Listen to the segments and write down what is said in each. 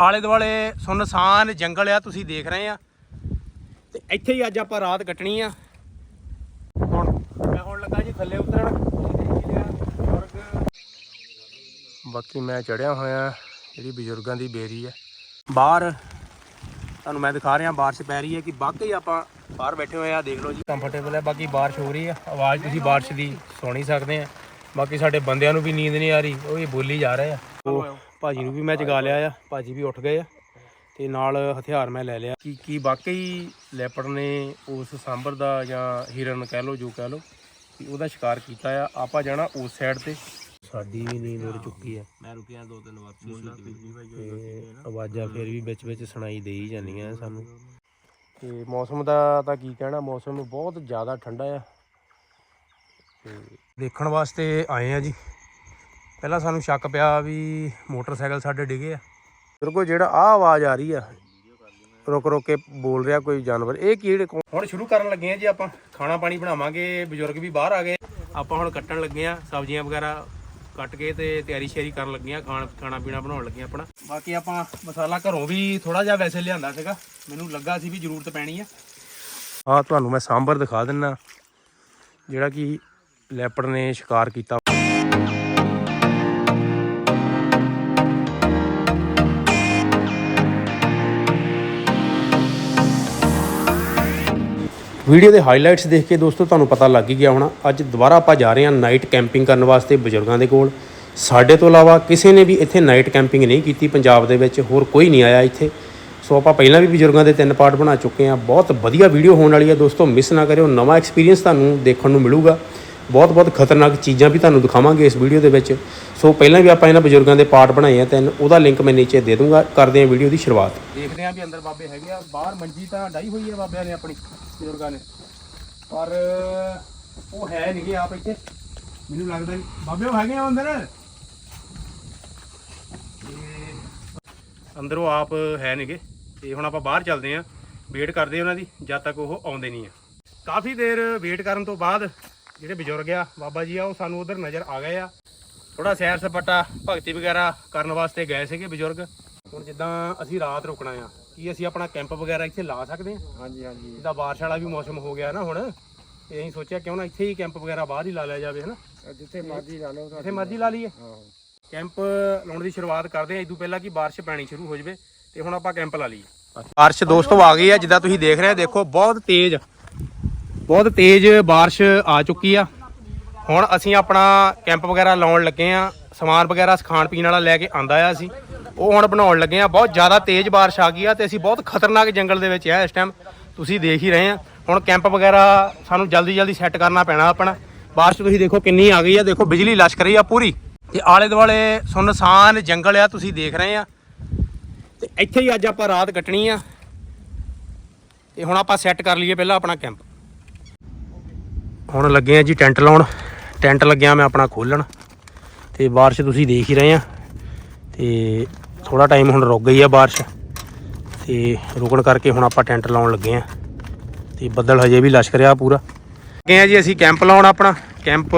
ਆਲੇ ਦੁਆਲੇ ਸੁਨਸਾਨ ਜੰਗਲ ਆ, ਤੁਸੀਂ ਦੇਖ ਰਹੇ ਆ। ਤੇ ਇੱਥੇ ਹੀ ਅੱਜ ਆਪਾਂ ਰਾਤ ਕੱਟਣੀ ਆ। ਹੁਣ ਮੈਂ ਹੁਣ ਲੱਗਾ ਜੀ ਥੱਲੇ ਉਤਰਨ। ਬਾਕੀ ਮੈਂ ਚੜਿਆ ਹੋਇਆ, ਜਿਹੜੀ ਬਜ਼ੁਰਗਾਂ ਦੀ ਬੇਰੀ ਹੈ ਬਾਹਰ, ਤੁਹਾਨੂੰ ਮੈਂ ਦਿਖਾ ਰਿਹਾ, ਬਾਰਿਸ਼ ਪੈ ਰਹੀ ਹੈ ਕਿ ਵਾਕਈ ਆਪਾਂ ਬਾਹਰ ਬੈਠੇ ਹੋਏ ਆ ਦੇਖ ਲਓ ਜੀ। ਕੰਫਰਟੇਬਲ ਹੈ ਬਾਕੀ ਬਾਰਿਸ਼ ਹੋ ਰਹੀ ਹੈ ਆਵਾਜ਼ ਤੁਸੀਂ ਬਾਰਿਸ਼ ਦੀ ਸੁਣ ਹੀ ਸਕਦੇ ਆ। ਬਾਕੀ ਸਾਡੇ ਬੰਦਿਆਂ ਨੂੰ ਵੀ ਨੀਂਦ ਨਹੀਂ ਆ ਰਹੀ, ਉਹ ਵੀ ਬੋਲੀ ਜਾ ਰਹੇ ਆ। ਭਾਜੀ ਨੂੰ ਵੀ ਮੈਂ ਜਗਾ ਲਿਆ ਆ ਭਾਜੀ ਵੀ ਉੱਠ ਗਏ ਆ ਤੇ ਨਾਲ ਹਥਿਆਰ ਮੈਂ ਲੈ ਲਿਆ। ਕੀ ਕੀ ਵਾਕਈ ਲੈਪੜ ਨੇ ਉਸ ਸਾਂਬਰ ਦਾ ਜਾਂ ਹਿਰਨ ਕਹਿ ਲਓ ਜੋ ਕਹਿ ਲਓ ਕਿ ਉਹਦਾ ਸ਼ਿਕਾਰ ਕੀਤਾ ਆ। ਆਪਾਂ ਜਾਣਾ ਉਸ ਸਾਈਡ ਤੇ। ਸਾਡੀ ਵੀ ਨੀਂਦ ਉੜ ਚੁੱਕੀ ਆ। ਮੈਂ ਰੁਕਿਆ ਦੋ ਤਿੰਨ ਵਾਰ। ਤੇ ਆਵਾਜ਼ਾਂ ਫਿਰ ਵੀ ਵਿੱਚ ਵਿੱਚ ਸੁਣਾਈ ਦੇ ਹੀ ਜਾਂਦੀਆਂ ਸਾਨੂੰ। ਤੇ ਮੌਸਮ ਦਾ ਤਾਂ ਕੀ ਕਹਿਣਾ ਮੌਸਮ ਬਹੁਤ ਜ਼ਿਆਦਾ ਠੰਡਾ ਆ। ਤੇ ਦੇਖਣ ਵਾਸਤੇ ਆਏ ਆ ਜੀ। ਪਹਿਲਾਂ ਸਾਨੂੰ ਸ਼ੱਕ ਪਿਆ ਵੀ ਮੋਟਰਸਾਈਕਲ ਸਾਡੇ ਡਿੱਗੇ ਆ। ਬਿਲਕੁਲ ਜਿਹੜਾ ਆ ਆਵਾਜ਼ ਆ ਰਹੀ ਆ ਰੁਕ ਰੁਕ ਕੇ ਬੋਲ ਰਿਹਾ ਕੋਈ ਜਾਨਵਰ ਇਹ ਕੀੜੇ ਕੌਣ- ਹੁਣ ਸ਼ੁਰੂ ਕਰਨ ਲੱਗੇ ਆ ਜੀ ਆਪਾਂ ਖਾਣਾ ਪਾਣੀ ਬਣਾਵਾਂਗੇ ਬਜ਼ੁਰਗ ਵੀ ਬਾਹਰ ਆ ਗਏ। ਆਪਾਂ ਹੁਣ ਕੱਟਣ ਲੱਗੇ ਆ ਸਬਜ਼ੀਆਂ ਵਗੈਰਾ ਕੱਟ ਕੇ ਤੇ ਤਿਆਰੀ ਸ਼ਿਆਰੀ ਕਰਨ ਲੱਗੇ ਆ ਖਾਣ ਖਾਣਾ ਪੀਣਾ ਬਣਾਉਣ ਲੱਗੇ ਆਪਣਾ। ਬਾਕੀ ਆਪਾਂ ਮਸਾਲਾ ਘਰੋਂ ਵੀ ਥੋੜਾ ਜਿਹਾ ਵੈਸੇ ਲਿਆਂਦਾ ਸੀਗਾ ਮੈਨੂੰ ਲੱਗਾ ਸੀ ਵੀ ਜ਼ਰੂਰਤ ਪੈਣੀ ਆ। ਆ ਤੁਹਾਨੂੰ ਮੈਂ ਸਾਂਬਰ ਦਿਖਾ ਦਿੰਨਾ ਜਿਹੜਾ ਕਿ ਲੈਪੜ ਨੇ ਸ਼ਿਕਾਰ ਕੀਤਾ। ਵੀਡੀਓ ਦੇ ਹਾਈਲਾਈਟਸ ਦੇਖ ਕੇ ਦੋਸਤੋ ਤੁਹਾਨੂੰ ਪਤਾ ਲੱਗ ਹੀ ਗਿਆ ਹੋਣਾ, ਅੱਜ ਦੁਬਾਰਾ ਆਪਾਂ ਜਾ ਰਹੇ ਹਾਂ ਨਾਈਟ ਕੈਂਪਿੰਗ ਕਰਨ ਵਾਸਤੇ ਬਜ਼ੁਰਗਾਂ ਦੇ ਕੋਲ। ਸਾਡੇ ਤੋਂ ਇਲਾਵਾ ਕਿਸੇ ਨੇ ਵੀ ਇੱਥੇ ਨਾਈਟ ਕੈਂਪਿੰਗ ਨਹੀਂ ਕੀਤੀ ਪੰਜਾਬ ਦੇ ਵਿੱਚ, ਹੋਰ ਕੋਈ ਨਹੀਂ ਆਇਆ ਇੱਥੇ। ਸੋ ਆਪਾਂ ਪਹਿਲਾਂ ਵੀ ਬਜ਼ੁਰਗਾਂ ਦੇ ਤਿੰਨ ਪਾਰਟ ਬਣਾ ਚੁੱਕੇ ਹਾਂ। ਬਹੁਤ ਵਧੀਆ ਵੀਡੀਓ ਹੋਣ ਵਾਲੀ ਹੈ ਦੋਸਤੋ ਮਿਸ ਨਾ ਕਰਿਓ, ਨਵਾਂ ਐਕਸਪੀਰੀਅੰਸ ਤੁਹਾਨੂੰ ਦੇਖਣ ਨੂੰ ਮਿਲੂਗਾ। ਬਹੁਤ ਬਹੁਤ ਖਤਰਨਾਕ ਚੀਜ਼ਾਂ ਵੀ ਤੁਹਾਨੂੰ ਦਿਖਾਵਾਂਗੇ ਇਸ ਵੀਡੀਓ ਦੇ ਵਿੱਚ। ਸੋ ਪਹਿਲਾਂ ਵੀ ਆਪਾਂ ਇਹਨਾਂ ਬਜ਼ੁਰਗਾਂ ਦੇ ਪਾਰਟ ਬਣਾਏ ਆ ਤਿੰਨ ਉਹਦਾ ਲਿੰਕ ਮੈਂ ਨੀਚੇ ਦੇ ਦੂੰਗਾ ਕਰਦੇ ਹਾਂ ਵੀਡੀਓ ਦੀ ਸ਼ੁਰੂਆਤ। ਦੇਖਦੇ ਹਾਂ ਵੀ ਅੰਦਰ ਬਾਬੇ ਹੈਗੇ ਆ। ਬਾਹਰ ਮੰਜੀ ਤਾਂ ਡਾਈ ਹੋਈ ਹੈ ਬਾਬਿਆਂ ਨੇ ਆਪਣੀ। ਬਜ਼ੁਰਗਾਂ ਨੇ। ਪਰ ਉਹ ਹੈ ਨਹੀਂਗੇ ਆਪ ਇੱਥੇ। ਮੈਨੂੰ ਲੱਗਦਾ ਨੀ- ਬਾਬੇ ਉਹ ਹੈਗੇ ਆ ਅੰਦਰ। ਅੰਦਰੋਂ ਆਪ ਹੈ ਨਹੀਂਗੇ ਤੇ ਹੁਣ ਆਪਾਂ ਬਾਹਰ ਚੱਲਦੇ ਆਂ। ਵੇਟ ਕਰਦੇ ਉਹਨਾਂ ਦੀ। ਜਦ ਤੱਕ ਉਹ ਆਉਂਦੇ ਨਹੀਂ ਆ। ਕਾਫੀ ਦੇਰ ਵੇਟ ਕਰਨ ਤੋਂ ਬਾਅਦ ਜਿਹੜੇ ਬਜ਼ੁਰਗ ਆ, ਬਾਬਾ ਜੀ ਆ, ਉਹ ਸਾਨੂੰ ਉਧਰ ਨਜ਼ਰ ਆ ਗਏ ਆ। ਥੋੜਾ ਸੈਰ ਸਪਾਟਾ, ਭਗਤੀ ਵਗੈਰਾ ਕਰਨ ਵਾਸਤੇ ਗਏ ਸੀਗੇ ਬਜ਼ੁਰਗ। ਹੁਣ ਜਿੱਦਾਂ ਅਸੀਂ ਰਾਤ ਰੁਕਣਾ ਆ। ਕੀ ਅਸੀਂ ਆਪਣਾ ਕੈਂਪ ਵਗੈਰਾ ਇੱਥੇ ਲਾ ਸਕਦੇ ਹਾਂ? ਹਾਂਜੀ ਹਾਂਜੀ। ਜਿੱਦਾਂ ਬਾਰਿਸ਼ ਵਾਲਾ ਵੀ ਮੌਸਮ ਹੋ ਗਿਆ ਨਾ ਹੁਣ ਤੇ ਅਸੀਂ ਸੋਚਿਆ ਕਿਉਂ ਨਾ ਇੱਥੇ ਹੀ ਕੈਂਪ ਵਗੈਰਾ ਬਾਹਰ ਹੀ ਲਾ ਲਿਆ ਜਾਵੇ ਹਨਾ? ਜਿੱਥੇ ਮਰਜ਼ੀ ਲਾ ਲਓ ਜਿੱਥੇ ਮਰਜ਼ੀ ਲਾ ਲਈਏ। ਆਹੋ ਕੈਂਪ ਲਾਉਣ ਦੀ ਸ਼ੁਰੂਆਤ ਕਰਦੇ ਹਾਂ। ਇਦੋਂ ਪਹਿਲਾਂ ਕਿ ਬਾਰਿਸ਼ ਪੈਣੀ ਸ਼ੁਰੂ ਹੋ ਜਾਵੇ ਤੇ ਹੁਣ ਆਪਾਂ ਕੈਂਪ ਲਾ ਲਈਏ। ਬਾਰਿਸ਼ ਦੋਸਤੋ ਆ ਗਈ ਆ ਜਿੱਦਾਂ ਤੁਸੀਂ ਦੇਖ ਰਹੇ ਹੋ ਦੇਖੋ ਬਹੁਤ ਤੇਜ਼ ਬਹੁਤ ਤੇਜ਼ ਬਾਰਿਸ਼ ਆ ਚੁੱਕੀ ਆ। ਹੁਣ ਅਸੀਂ ਆਪਣਾ ਕੈਂਪ ਵਗੈਰਾ ਲਾਉਣ ਲੱਗੇ ਆ ਸਮਾਨ ਵਗੈਰਾ ਖਾਣ ਪੀਣ ਵਾਲਾ ਲੈ ਕੇ ਆਂਦਾ ਆ ਅਸੀਂ। ਉਹ ਹੁਣ ਬਣਾਉਣ ਲੱਗੇ ਆ, ਬਹੁਤ ਜ਼ਿਆਦਾ ਤੇਜ਼ ਬਾਰਿਸ਼ ਆ ਗਈ ਆ ਤੇ ਅਸੀਂ ਬਹੁਤ ਖਤਰਨਾਕ ਜੰਗਲ ਦੇ ਵਿੱਚ ਆ ਇਸ ਟਾਈਮ ਤੁਸੀਂ ਦੇਖ ਹੀ ਰਹੇ ਆ। ਹੁਣ ਕੈਂਪ ਵਗੈਰਾ ਸਾਨੂੰ ਜਲਦੀ ਜਲਦੀ ਸੈੱਟ ਕਰਨਾ ਪੈਣਾ ਆਪਣਾ। ਬਾਰਿਸ਼ ਤੁਸੀਂ ਦੇਖੋ ਕਿੰਨੀ ਆ ਗਈ ਆ। ਦੇਖੋ ਬਿਜਲੀ ਲਸ਼ਕ ਰਹੀ ਆ ਪੂਰੀ। ਤੇ ਆਲੇ ਦੁਆਲੇ ਸੁਨਸਾਨ ਜੰਗਲ ਆ, ਤੁਸੀਂ ਦੇਖ ਰਹੇ ਆ। ਤੇ ਇੱਥੇ ਹੀ ਅੱਜ ਆਪਾਂ ਰਾਤ ਕੱਟਣੀ ਆ। ਤੇ ਹੁਣ ਆਪਾਂ ਸੈੱਟ ਕਰ ਲਈਏ ਪਹਿਲਾਂ ਆਪਣਾ ਕੈਂਪ। ਹੁਣ ਲੱਗੇ ਆ ਜੀ ਟੈਂਟ ਲਾਉਣ। ਟੈਂਟ ਲੱਗਿਆ ਮੈਂ ਆਪਣਾ ਖੋਲਣ। ਤੇ ਬਾਰਿਸ਼ ਤੁਸੀਂ ਦੇਖ ਹੀ ਰਹੇ ਆ। ਤੇ ਥੋੜਾ ਟਾਈਮ ਹੁਣ ਰੁਕ ਗਈ ਆ ਬਾਰਿਸ਼ ਤੇ ਰੁਕਣ ਕਰਕੇ ਹੁਣ ਆਪਾਂ ਟੈਂਟ ਲਾਉਣ ਲੱਗੇ ਆ ਤੇ ਬੱਦਲ ਹਜੇ ਵੀ ਲਸ਼ਕ ਰਿਹਾ ਪੂਰਾ। ਲੱਗੇ ਆ ਜੀ ਅਸੀਂ ਕੈਂਪ ਲਾਉਣ ਆਪਣਾ। ਕੈਂਪ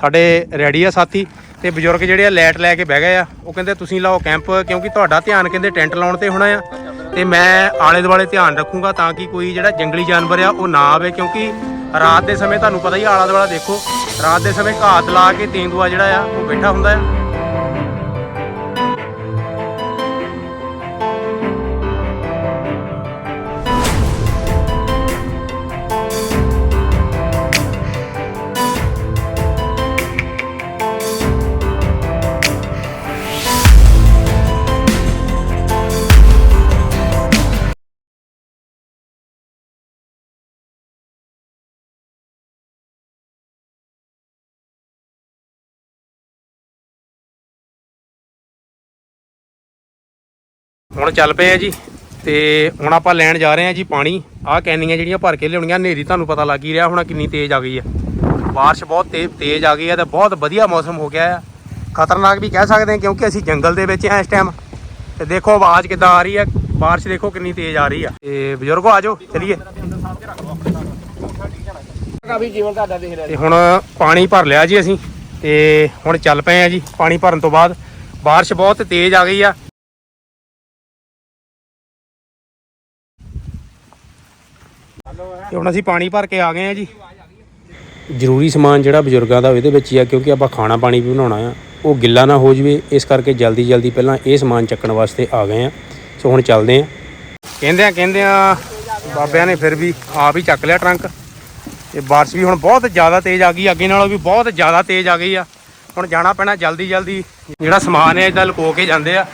ਸਾਡੇ ਰੈਡੀ ਆ ਸਾਥੀ ਤੇ ਬਜ਼ੁਰਗ ਜਿਹੜੇ ਆ ਲੈਟ ਲੈ ਕੇ ਬਹਿ ਗਏ ਆ। ਉਹ ਕਹਿੰਦੇ ਤੁਸੀਂ ਲਾਓ ਕੈਂਪ ਕਿਉਂਕਿ ਤੁਹਾਡਾ ਧਿਆਨ ਕਹਿੰਦੇ ਟੈਂਟ ਲਾਉਣ ਤੇ ਹੋਣਾ ਆ। ਤੇ ਮੈਂ ਆਲੇ ਦੁਆਲੇ ਧਿਆਨ ਰੱਖੂੰਗਾ ਤਾਂ ਕਿ ਕੋਈ ਜਿਹੜਾ ਜੰਗਲੀ ਜਾਨਵਰ ਆ ਉਹ ਨਾ ਆਵੇ ਕਿਉਂਕਿ ਰਾਤ ਦੇ ਸਮੇਂ ਤੁਹਾਨੂੰ ਪਤਾ ਹੀ ਆਲਾ ਦੁਆਲਾ ਦੇਖੋ। ਰਾਤ ਦੇ ਸਮੇਂ ਘਾਤ ਲਾ ਕੇ ਤੇਂਦੂਆ ਜਿਹੜਾ ਆ, ਉਹ ਬੈਠਾ ਹੁੰਦਾ ਆ। ਹੁਣ ਚੱਲ ਪਏ ਆ ਜੀ ਤੇ ਹੁਣ ਆਪਾਂ ਲੈਣ ਜਾ ਰਹੇ ਆ ਜੀ ਪਾਣੀ। ਆਹ ਕੈਨੀਆਂ ਜਿਹੜੀਆਂ ਭਰ ਕੇ ਲਿਆਉਣੀਆਂ, ਹਨੇਰੀ ਤੁਹਾਨੂੰ ਪਤਾ ਲੱਗ ਹੀ ਰਿਹਾ, ਹੁਣ ਕਿੰਨੀ ਤੇਜ਼ ਆ ਗਈ ਆ। ਬਾਰਿਸ਼ ਬਹੁਤ ਤੇ- ਤੇਜ਼ ਆ ਗਈ ਆ ਤੇ ਬਹੁਤ ਵਧੀਆ ਮੌਸਮ ਹੋ ਗਿਆ ਆ। ਖਤਰਨਾਕ ਵੀ ਕਹਿ ਸਕਦੇ ਆ, ਕਿਉਂਕਿ ਅਸੀਂ ਜੰਗਲ ਦੇ ਵਿੱਚ ਆ ਇਸ ਟਾਈਮ ਤੇ ਦੇਖੋ ਆਵਾਜ਼ ਕਿੱਦਾਂ ਆ ਰਹੀ ਆ, ਬਾਰਿਸ਼ ਦੇਖੋ ਕਿੰਨੀ ਤੇਜ਼ ਆ ਰਹੀ ਆ। ਤੇ ਬਜ਼ੁਰਗੋ ਆਜੋ ਚਲਿਏ। ਕਾਫੀ ਤੇ ਹੁਣ ਪਾਣੀ ਭਰ ਲਿਆ ਜੀ ਅਸੀਂ, ਤੇ ਹੁਣ ਚੱਲ ਪਏ ਆ ਜੀ ਪਾਣੀ ਭਰਨ ਤੋਂ ਬਾਅਦ। ਬਾਰਿਸ਼ ਬਹੁਤ ਤੇਜ਼ ਆ ਗਈ ਆ ਤੇ ਹੁਣ ਅਸੀਂ ਪਾਣੀ ਭਰ ਕੇ ਆ ਗਏ ਆ ਜੀ। ਜ਼ਰੂਰੀ ਸਮਾਨ ਜਿਹੜਾ ਬਜ਼ੁਰਗਾਂ ਦਾ ਇਹਦੇ ਵਿੱਚ ਹੀ ਆ ਕਿਉਂਕਿ ਆਪਾਂ ਖਾਣਾ ਪਾਣੀ ਵੀ ਬਣਾਉਣਾ ਆ। ਉਹ ਗਿੱਲਾ ਨਾ ਹੋ ਜਵੇ ਇਸ ਕਰਕੇ ਜਲਦੀ ਜਲਦੀ ਪਹਿਲਾਂ ਇਹ ਸਮਾਨ ਚੱਕਣ ਵਾਸਤੇ ਆ ਗਏ ਆ। ਸੋ ਹੁਣ ਚੱਲਦੇ ਆ। ਕਹਿੰਦੇ ਆ ਕਹਿੰਦੇ ਆ ਬਾਬਿਆਂ ਨੇ ਫਿਰ ਵੀ ਆਪ ਹੀ ਚੱਕ ਲਿਆ ਟਰੰਕ। ਤੇ ਬਾਰਿਸ਼ ਵੀ ਹੁਣ ਬਹੁਤ ਜ਼ਿਆਦਾ ਤੇਜ਼ ਆ ਗਈ ਅੱਗੇ ਨਾਲੋਂ ਵੀ ਬਹੁਤ ਜ਼ਿਆਦਾ ਤੇਜ਼ ਆ ਗਈ ਆ। ਹੁਣ ਜਾਣਾ ਪੈਣਾ ਜਲਦੀ ਜਲਦੀ ਜਿਹੜਾ ਸਮਾਨ ਹੈ ਇਦਾਂ ਲੁਕੋ ਕੇ ਜਾਂਦੇ ਆ।